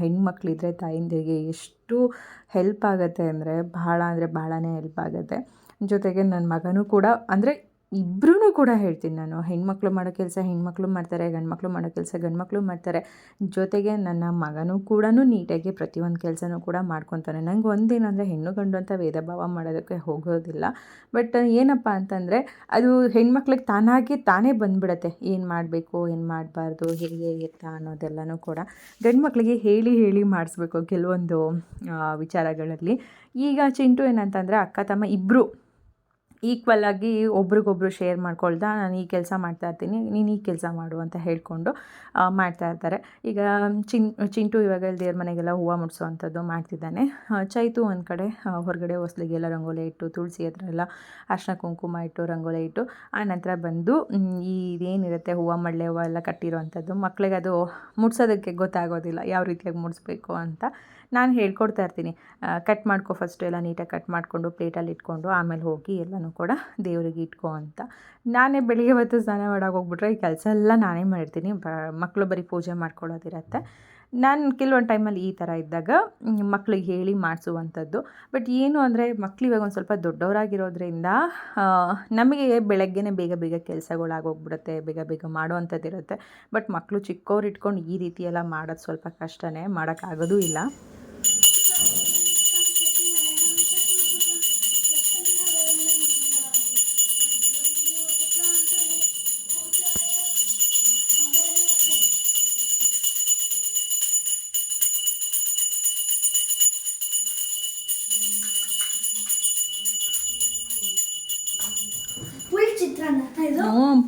ಹೆಣ್ಮಕ್ಳಿದ್ರೆ ತಾಯಿಂದಿಗೆ ಎಷ್ಟು ಹೆಲ್ಪ್ ಆಗುತ್ತೆ ಅಂದರೆ, ಭಾಳ ಅಂದರೆ ಭಾಳನೇ ಹೆಲ್ಪ್ ಆಗುತ್ತೆ. ಜೊತೆಗೆ ನನ್ನ ಮಗನೂ ಕೂಡ, ಅಂದರೆ ಇಬ್ಬರೂ ಕೂಡ ಹೇಳ್ತೀನಿ ನಾನು. ಹೆಣ್ಮಕ್ಳು ಮಾಡೋ ಕೆಲಸ ಹೆಣ್ಮಕ್ಳು ಮಾಡ್ತಾರೆ, ಗಂಡ್ಮಕ್ಳು ಮಾಡೋ ಕೆಲಸ ಗಂಡ್ಮಕ್ಳು ಮಾಡ್ತಾರೆ. ಜೊತೆಗೆ ನನ್ನ ಮಗನೂ ಕೂಡ ನೀಟಾಗಿ ಪ್ರತಿಯೊಂದು ಕೆಲಸನೂ ಕೂಡ ಮಾಡ್ಕೊತಾನೆ. ನಂಗೆ ಒಂದೇನಂದರೆ ಹೆಣ್ಣು ಗಂಡು ಅಂತ ಭೇದ ಭಾವ ಮಾಡೋದಕ್ಕೆ ಹೋಗೋದಿಲ್ಲ. ಬಟ್ ಏನಪ್ಪ ಅಂತಂದರೆ ಅದು ಹೆಣ್ಮಕ್ಳಿಗೆ ತಾನಾಗಿ ತಾನೇ ಬಂದುಬಿಡತ್ತೆ. ಏನು ಮಾಡಬೇಕು, ಏನು ಮಾಡಬಾರ್ದು, ಹೇಗೆ ಎತ್ತ ಅನ್ನೋದೆಲ್ಲನೂ ಕೂಡ ಗಂಡು ಮಕ್ಕಳಿಗೆ ಹೇಳಿ ಹೇಳಿ ಮಾಡಿಸ್ಬೇಕು. ಕೆಲವೊಂದು ವಿಚಾರಗಳಲ್ಲಿ. ಈಗ ಚಿಂಟು ಏನಂತಂದರೆ ಅಕ್ಕ ತಮ್ಮ ಇಬ್ಬರು ಈಕ್ವಲ್ ಆಗಿ ಒಬ್ರಿಗೊಬ್ರು ಶೇರ್ ಮಾಡ್ಕೊಳ್ತಾ ನಾನು ಈ ಕೆಲಸ ಮಾಡ್ತಾ ಇರ್ತೀನಿ ನೀನು ಈ ಕೆಲಸ ಮಾಡು ಅಂತ ಹೇಳಿಕೊಂಡು ಮಾಡ್ತಾ ಇರ್ತಾರೆ. ಈಗ ಚಿನ್ ಚಿಂಟು ಇವಾಗ ದೇವ್ರ ಮನೆಗೆಲ್ಲ ಹೂವು ಮುಡಿಸುವಂಥದ್ದು ಮಾಡ್ತಿದ್ದಾನೆ. ಆ, ಚೈತು ಒಂದು ಕಡೆ ಹೊರಗಡೆ ಹೊಸ್ಲಿಗೆಲ್ಲ ರಂಗೋಲಿ ಇಟ್ಟು ತುಳಸಿ ಹತ್ರ ಎಲ್ಲ ಅರ್ಶಿನ ಕುಂಕುಮ ಇಟ್ಟು ರಂಗೋಲಿ ಇಟ್ಟು ಆ ನಂತರ ಬಂದು ಈ ಇದೇನಿರುತ್ತೆ ಹೂವು ಮಳ್ಳೆ ಹೂವು ಎಲ್ಲ ಕಟ್ಟಿರೋವಂಥದ್ದು ಮಕ್ಕಳಿಗೆ ಅದು ಮುಡ್ಸೋದಕ್ಕೆ ಗೊತ್ತಾಗೋದಿಲ್ಲ ಯಾವ ರೀತಿಯಾಗಿ ಮುಡಿಸ್ಬೇಕು ಅಂತ. ನಾನು ಹೇಳ್ಕೊಡ್ತಾ ಇರ್ತೀನಿ. ಕಟ್ ಮಾಡ್ಕೊ ಫಸ್ಟ್ ಎಲ್ಲ ನೀಟಾಗಿ ಕಟ್ ಮಾಡಿಕೊಂಡು ಪ್ಲೇಟಲ್ಲಿ ಇಟ್ಕೊಂಡು ಆಮೇಲೆ ಹೋಗಿ ಎಲ್ಲನೂ ಕೂಡ ದೇವರಿಗೆ ಇಟ್ಕೊ ಅಂತ. ನಾನೇ ಬೆಳಿಗ್ಗೆ ಹೊತ್ತು ಸ್ನಾನ ಮಾಡೋಕೆ ಹೋಗ್ಬಿಟ್ರೆ ಈ ಕೆಲಸ ಎಲ್ಲ ನಾನೇ ಮಾಡಿರ್ತೀನಿ. ಬ ಮಕ್ಕಳು ಬರೀ ಪೂಜೆ ಮಾಡ್ಕೊಳ್ಳೋದಿರತ್ತೆ. ನಾನು ಕೆಲವೊಂದು ಟೈಮಲ್ಲಿ ಈ ಥರ ಇದ್ದಾಗ ಮಕ್ಳಿಗೆ ಹೇಳಿ ಮಾಡಿಸುವಂಥದ್ದು. ಬಟ್ ಏನು ಅಂದರೆ ಮಕ್ಳು ಇವಾಗ ಒಂದು ಸ್ವಲ್ಪ ದೊಡ್ಡವರಾಗಿರೋದ್ರಿಂದ ನಮಗೆ ಬೆಳಗ್ಗೆನೇ ಬೇಗ ಬೇಗ ಕೆಲಸಗಳಾಗೋಗ್ಬಿಡುತ್ತೆ, ಬೇಗ ಬೇಗ ಮಾಡುವಂಥದ್ದು ಇರುತ್ತೆ ಬಟ್ ಮಕ್ಕಳು ಚಿಕ್ಕವ್ರು ಇಟ್ಕೊಂಡು ಈ ರೀತಿ ಎಲ್ಲ ಮಾಡೋದು ಸ್ವಲ್ಪ ಕಷ್ಟನೇ, ಮಾಡೋಕ್ಕಾಗೋದೂ ಇಲ್ಲ.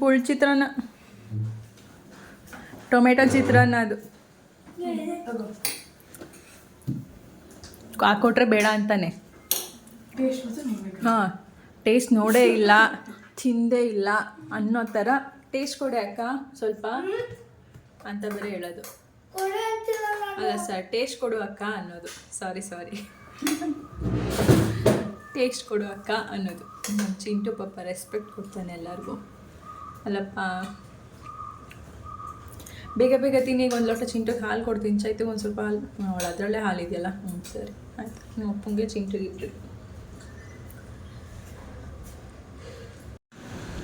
ಪುಳ್ ಚಿತ್ರಾನ್ನ. ಟೊಮೆಟೊ ಚಿತ್ರಾನ್ನ ಅದು. ಹಾಕೊಟ್ರೆ ಬೇಡ ಅಂತಾನೆ. ಹಾಂ ಟೇಸ್ಟ್ ನೋಡೇ ಇಲ್ಲ, ತಿಂದೇ ಇಲ್ಲ ಅನ್ನೋ ಥರ ಟೇಸ್ಟ್ ಕೊಡಿ ಅಕ್ಕ, ಸ್ವಲ್ಪ ಅಂತ ಬರೀ ಹೇಳೋದು. ಅಲ್ಲ ಸರ್ ಟೇಸ್ಟ್ ಕೊಡು ಅಕ್ಕ ಅನ್ನೋದು. ಸಾರಿ ಸಾರಿ ಟೇಸ್ಟ್ ಕೊಡು ಅಕ್ಕ ಅನ್ನೋದು. ನಮ್ಮ ಚಿಂಟು ಪಾಪ ರೆಸ್ಪೆಕ್ಟ್ ಕೊಡ್ತಾನೆ ಎಲ್ಲರಿಗೂ. ಅಲ್ಲಪ್ಪ. ಬೇಗ ಬೇಗ ತಿನ್ನಿ ಈಗ ಒಂದು ಲೋಟ ಚಿಂಟಕ್ಕೆ ಹಾಲು ಕೊಡ್ತೀನಿ. ಚೈತಿಗೆ ಒಂದು ಸ್ವಲ್ಪ ಹಾಲು. ಅವಳು ಅದರಲ್ಲೇ ಹಾಲು ಇದೆಯಲ್ಲ? ಹ್ಞೂ ಸರಿ. ಆಯ್ತು. ನಿಮ್ಮ ಅಪ್ಪಂಗೆ ಚಿಂಟಿಗೆ ಇಬ್ಬರು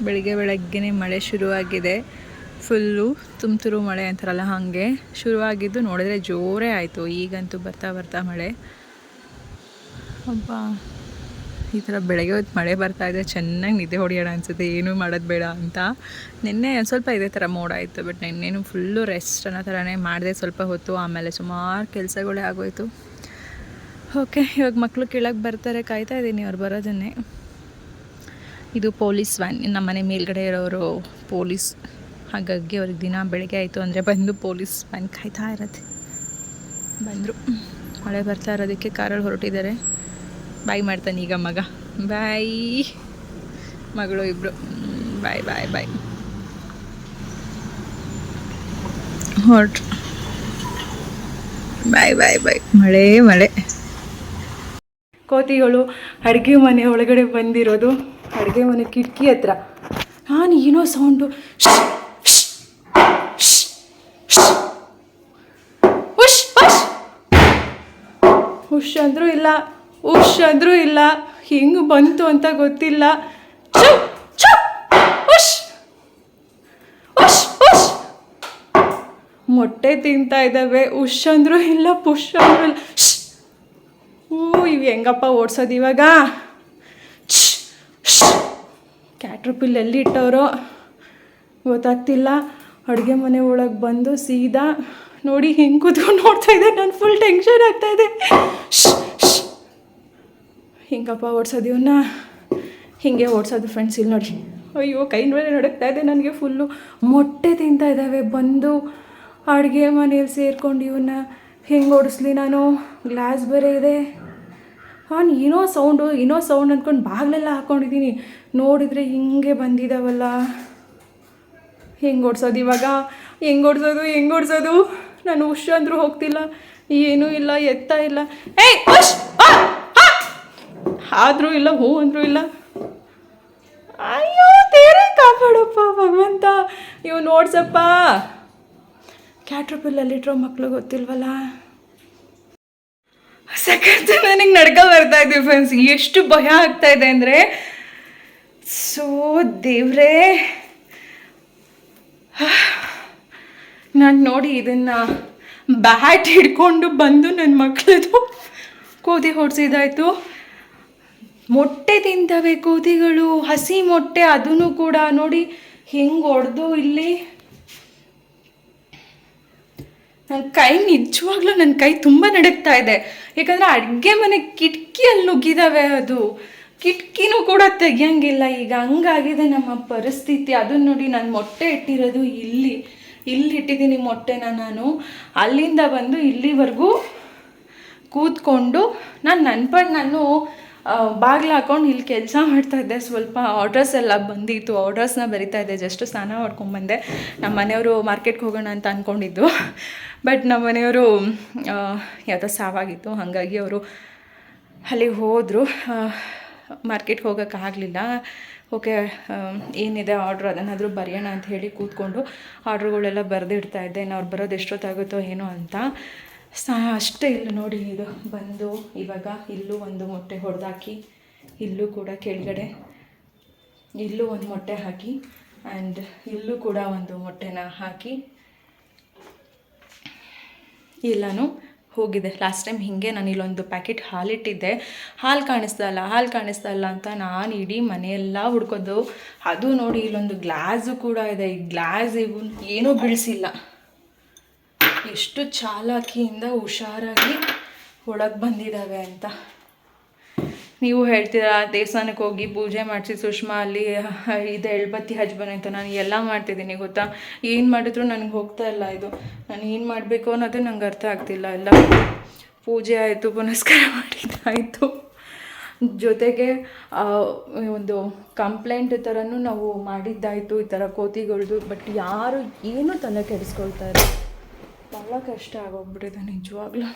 ಬೆಳಿಗ್ಗೆ ಬೆಳಗ್ಗೆನೇ ಮಳೆ ಶುರುವಾಗಿದೆ. ಫುಲ್ಲು ತುಂತುರು ಮಳೆ ಅಂತಾರಲ್ಲ ಹಾಗೆ. ಶುರುವಾಗಿದ್ದು ನೋಡಿದ್ರೆ ಜೋರೇ ಆಯಿತು. ಈಗಂತೂ ಬರ್ತಾ ಬರ್ತಾ ಮಳೆ. ಅಬ್ಬ. ಈ ಥರ ಬೆಳಗ್ಗೆ ಹೊತ್ತು ಮಳೆ ಬರ್ತಾ ಇದೆ, ಚೆನ್ನಾಗಿ ನಿದ್ದೆ ಹೊಡೆಯೋಣ ಅನಿಸುತ್ತೆ, ಏನೂ ಮಾಡೋದು ಬೇಡ ಅಂತ. ನಿನ್ನೆ ಸ್ವಲ್ಪ ಇದೇ ಥರ ಮೋಡ ಇತ್ತು ಬಟ್ ನಿನ್ನೇನು ಫುಲ್ಲು ರೆಸ್ಟ್ ಅನ್ನೋ ಥರನೇ ಮಾಡಿದೆ ಸ್ವಲ್ಪ ಹೊತ್ತು, ಆಮೇಲೆ ಸುಮಾರು ಕೆಲಸಗಳೇ ಆಗೋಯ್ತು. ಓಕೆ, ಇವಾಗ ಮಕ್ಕಳು ಕೆಳಗೆ ಬರ್ತಾರೆ, ಕಾಯ್ತಾ ಇದ್ದೀನಿ ಅವ್ರು ಬರೋದನ್ನೇ. ಇದು ಪೊಲೀಸ್ ವ್ಯಾನ್ ನಮ್ಮ ಮನೆ ಮೇಲ್ಗಡೆ ಇರೋರು ಪೊಲೀಸ್. ಹಾಗಾಗಿ ಅವ್ರಿಗೆ ದಿನ ಬೆಳಗ್ಗೆ ಆಯಿತು ಅಂದರೆ ಬಂದು ಪೊಲೀಸ್ ವ್ಯಾನ್ ಕಾಯ್ತಾ ಇರತ್ತೆ. ಬಂದರು. ಮಳೆ ಬರ್ತಾ ಇರೋದಕ್ಕೆ ಕಾರಲ್ಲಿ ಹೊರಟಿದ್ದಾರೆ. ಬಾಯ್ ಮಾಡ್ತಾನೆ ಈಗ ಮಗ. ಬಾಯ್ ಮಗಳು ಇಬ್ರು. ಬಾಯ್ ಬಾಯ್ ಬಾಯ್ ಹೊರಟ್ರು ಬಾಯ್ ಬಾಯ್ ಬಾಯ್ ಮಳೆ ಮಳೆ. ಕೋತಿಗಳು ಅಡುಗೆ ಮನೆ ಒಳಗಡೆ ಬಂದಿರೋದು. ಅಡುಗೆ ಮನೆ ಕಿಟಕಿ ಹತ್ರ. ನಾನು ಏನೋ ಸೌಂಡು ಹುಷ್ ಅಂದರೂ ಇಲ್ಲ. ಉಶ್ ಅಂದರೂ ಇಲ್ಲ, ಹೆಂಗೆ ಬಂತು ಅಂತ ಗೊತ್ತಿಲ್ಲ. ಉಷ್ ಉಶ್ ಉಶ್ ಮೊಟ್ಟೆ ತಿಂತಾ ಇದ್ದಾವೆ, ಉಷ್ ಅಂದರೂ ಇಲ್ಲ, ಪುಷ್ ಅಂದರೂ ಇಲ್ಲ. ಹ್ಞೂ ಇವ್ ಹೆಂಗಪ್ಪ ಓಡಿಸೋದು ಇವಾಗ? ಕ್ಯಾಟ್ರಪಿಲ್ ಎಲ್ಲಿ ಇಟ್ಟವರು. ಗೊತ್ತಾಗ್ತಿಲ್ಲ. ಅಡುಗೆ ಮನೆ ಒಳಗೆ ಬಂದು ಸೀದಾ ನೋಡಿ ಹೆಂಗೆ ಕೂತ್ಕೊಂಡು ನೋಡ್ತಾ ಇದ್ದೆ. ನಾನು ಫುಲ್ ಟೆನ್ಷನ್ ಆಗ್ತಾ ಇದೆ ಹಿಂಗಪ್ಪ ಓಡಿಸೋದು ಇವನ್ನ ಹಿಂಗೆ ಓಡಿಸೋದು ಫ್ರೆಂಡ್ಸ್ ಇಲ್ಲಿ ನೋಡಿ ಅಯ್ಯೋ, ಕೈ ಮೇಲೆ ನಡಕ್ತಾ ಇದೆ ನನಗೆ ಫುಲ್ಲು ಮೊಟ್ಟೆ ತಿಂತಾ ಇದ್ದಾವೆ, ಬಂದು ಅಡುಗೆ ಮನೇಲಿ ಸೇರ್ಕೊಂಡು ಇವನ್ನ ಹೆಂಗೆ ಓಡಿಸ್ಲಿ ನಾನು? ಗ್ಲಾಸ್ ಬೇರೆ ಇದೆ. ಹಾಂ, ಏನೋ ಸೌಂಡು ಏನೋ ಸೌಂಡ್ ಅಂದ್ಕೊಂಡು ಬಾಗಿಲೆಲ್ಲ ಹಾಕ್ಕೊಂಡಿದ್ದೀನಿ ನೋಡಿದರೆ ಹಿಂಗೆ ಬಂದಿದ್ದಾವಲ್ಲ ಹೆಂಗೆ ಓಡಿಸೋದು ಇವಾಗ? ಹೆಂಗೆ ಓಡಿಸೋದು ಹೆಂಗೆ ಓಡಿಸೋದು? ನಾನು ಹುಷ್ ಅಂದರೂ ಹೋಗ್ತಿಲ್ಲ. ಏನೂ ಇಲ್ಲ, ಎತ್ತ ಇಲ್ಲ. ಏಯ್ ಹುಷ್! ಆದರೂ ಇಲ್ಲ, ಹೂ ಅಂದರೂ ಇಲ್ಲ. ಅಯ್ಯೋ, ತೇರೆ ಕಾಪಾಡಪ್ಪ ಭಗವಂತ. ಇವು ನೋಡ್ಸಪ್ಪ. ಕ್ಯಾಟ್ರಪಿಲ್ಲಲ್ಲಿಟ್ರೋ ಮಕ್ಕಳು ಗೊತ್ತಿಲ್ವಲ್ಲ? ಸೆಕೆಂಡ್ ನನಗೆ ನಡ್ಕ ಬರ್ತಾ ಇದ್ದೀವಿ ಫ್ರೆಂಡ್ಸ್ ಎಷ್ಟು ಭಯ ಆಗ್ತಾ ಇದೆ ಅಂದರೆ, ಸೋ ದೇವ್ರೇ. ನಾನು ನೋಡಿ ಇದನ್ನು ಬ್ಯಾಟ್ ಹಿಡ್ಕೊಂಡು ಬಂದು ನನ್ನ ಮಕ್ಕಳದು ಕೂದಿ ಹೊಡ್ಸಿದಾಯ್ತು ಮೊಟ್ಟೆ ತಿಂತವೆ ಕೋತಿಗಳು, ಹಸಿ ಮೊಟ್ಟೆ ಅದನ್ನು ಕೂಡ ನೋಡಿ ಹೆಂಗೆ ಹೊಡೆದು ಇಲ್ಲಿ. ನನ್ನ ಕೈ ನಿಜವಾಗ್ಲೂ ನನ್ನ ಕೈ ತುಂಬ ನಡುಗ್ತಾ ಇದೆ. ಯಾಕಂದರೆ ಅಡುಗೆ ಮನೆ ಕಿಟಕಿಯಲ್ಲಿ ನುಗ್ಗಿದಾವೆ ಅದು. ಕಿಟಕಿನೂ ಕೂಡ ತೆಗಿಯಂಗಿಲ್ಲ. ಈಗ ಹಂಗಾಗಿದೆ ನಮ್ಮ ಪರಿಸ್ಥಿತಿ. ಅದನ್ನ ನೋಡಿ ನಾನು ಮೊಟ್ಟೆ ಇಟ್ಟಿರೋದು ಇಲ್ಲಿ. ಇಲ್ಲಿ ಇಟ್ಟಿದ್ದೀನಿ ಮೊಟ್ಟೆನ ನಾನು. ಅಲ್ಲಿಂದ ಬಂದು ಇಲ್ಲಿವರೆಗೂ ಕೂತ್ಕೊಂಡು ನಾನು ನನ್ನ ಪಾಡ್ ನಾನು ಬಾಗಿಲು ಹಾಕೊಂಡು ಇಲ್ಲಿ ಕೆಲಸ ಮಾಡ್ತಾ ಇದ್ದೆ. ಸ್ವಲ್ಪ ಆರ್ಡರ್ಸ್ ಎಲ್ಲ ಬಂದಿತ್ತು. ಆರ್ಡರ್ಸ್ನ ಬರಿತಾ ಇದ್ದೆ. ಜಸ್ಟ್ ಸ್ನಾನ ಮಾಡ್ಕೊಂಬಂದೆ ನಮ್ಮ ಮನೆಯವರು ಮಾರ್ಕೆಟ್ಗೆ ಹೋಗೋಣ ಅಂತ ಅಂದ್ಕೊಂಡಿದ್ದು ಬಟ್ ನಮ್ಮ ಮನೆಯವರು ಯಾವುದೋ ಸಾವಾಗಿತ್ತು. ಹಾಗಾಗಿ ಅವರು ಅಲ್ಲಿಗೆ ಹೋದರು. ಮಾರ್ಕೆಟ್ಗೆ ಹೋಗೋಕ್ಕಾಗಲಿಲ್ಲ ಓಕೆ ಏನಿದೆ ಆರ್ಡ್ರ್ ಅದನ್ನಾದರೂ ಬರೆಯೋಣ ಅಂತ ಹೇಳಿ ಕೂತ್ಕೊಂಡು ಆರ್ಡ್ರ್ಗಳೆಲ್ಲ ಬರೆದಿಡ್ತಾ ಇದ್ದೆ. ಇನ್ನು ಅವ್ರು ಬರೋದು ಎಷ್ಟೊತ್ತಾಗುತ್ತೋ ಏನೋ ಅಂತ. ಸಾ ಅಷ್ಟೇ ಇಲ್ಲ ನೋಡಿ ಇದು ಬಂದು ಇವಾಗ ಇಲ್ಲೂ ಒಂದು ಮೊಟ್ಟೆ ಹೊಡೆದಾಕಿ, ಇಲ್ಲೂ ಕೂಡ ಕೆಳಗಡೆ ಇಲ್ಲೂ ಒಂದು ಮೊಟ್ಟೆ ಹಾಕಿ ಆ್ಯಂಡ್ ಇಲ್ಲೂ ಕೂಡ ಒಂದು ಮೊಟ್ಟೆನ ಹಾಕಿ ಎಲ್ಲನೂ ಹೋಗಿದೆ. ಲಾಸ್ಟ್ ಟೈಮ್ ಹೀಗೆ ನಾನು ಇಲ್ಲೊಂದು ಪ್ಯಾಕೆಟ್ ಹಾಲಿಟ್ಟಿದ್ದೆ ಹಾಲು ಕಾಣಿಸ್ತಾ ಇಲ್ಲ, ಹಾಲು ಕಾಣಿಸ್ತಾ ಇಲ್ಲ ಅಂತ ನಾನು ಇಡೀ ಮನೆಯೆಲ್ಲ ಹುಡ್ಕೋದು ಅದು ನೋಡಿ ಇಲ್ಲೊಂದು ಗ್ಲಾಸು ಕೂಡ ಇದೆ. ಈ ಗ್ಲಾಸ್ ಇವು ಏನೂ ಬೀಳಿಸಿಲ್ಲ. ಎಷ್ಟು ಚಾಲಾಕಿಯಿಂದ ಹುಷಾರಾಗಿ ಒಳಗೆ ಬಂದಿದ್ದಾವೆ ಅಂತ. ನೀವು ಹೇಳ್ತೀರಾ, ದೇವಸ್ಥಾನಕ್ಕೆ ಹೋಗಿ ಪೂಜೆ ಮಾಡಿಸಿ, ಸುಷ್ಮಾ ಅಲ್ಲಿ ಇದು ಎಳ್ಬತ್ತಿ ಹಚ್ಬನೆ ಅಂತ ನಾನು ಎಲ್ಲ ಮಾಡ್ತಿದ್ದೀನಿ, ಗೊತ್ತಾ? ಏನು ಮಾಡಿದ್ರು ನನಗೆ ಹೋಗ್ತಾ ಇಲ್ಲ ಇದು. ನಾನು ಏನು ಮಾಡಬೇಕು ಅನ್ನೋದು ನಂಗೆ ಅರ್ಥ ಆಗ್ತಿಲ್ಲ. ಎಲ್ಲ ಪೂಜೆ ಆಯಿತು, ಪುನಸ್ಕಾರ ಮಾಡಿದ್ದಾಯಿತು ಜೊತೆಗೆ ಒಂದು ಕಂಪ್ಲೇಂಟ್ ಥರನೂ ನಾವು ಮಾಡಿದ್ದಾಯಿತು, ಈ ಥರ ಕೋತಿಗಳ್ದು, ಬಟ್ ಯಾರು ಏನೂ ತಲೆ ಕೆಡಿಸ್ಕೊಳ್ತಾರೆ ಭಾಳ ಕಷ್ಟ ಆಗೋಗ್ಬಿಟ್ಟಿದೆ ನಿಜವಾಗ್ಲೂ.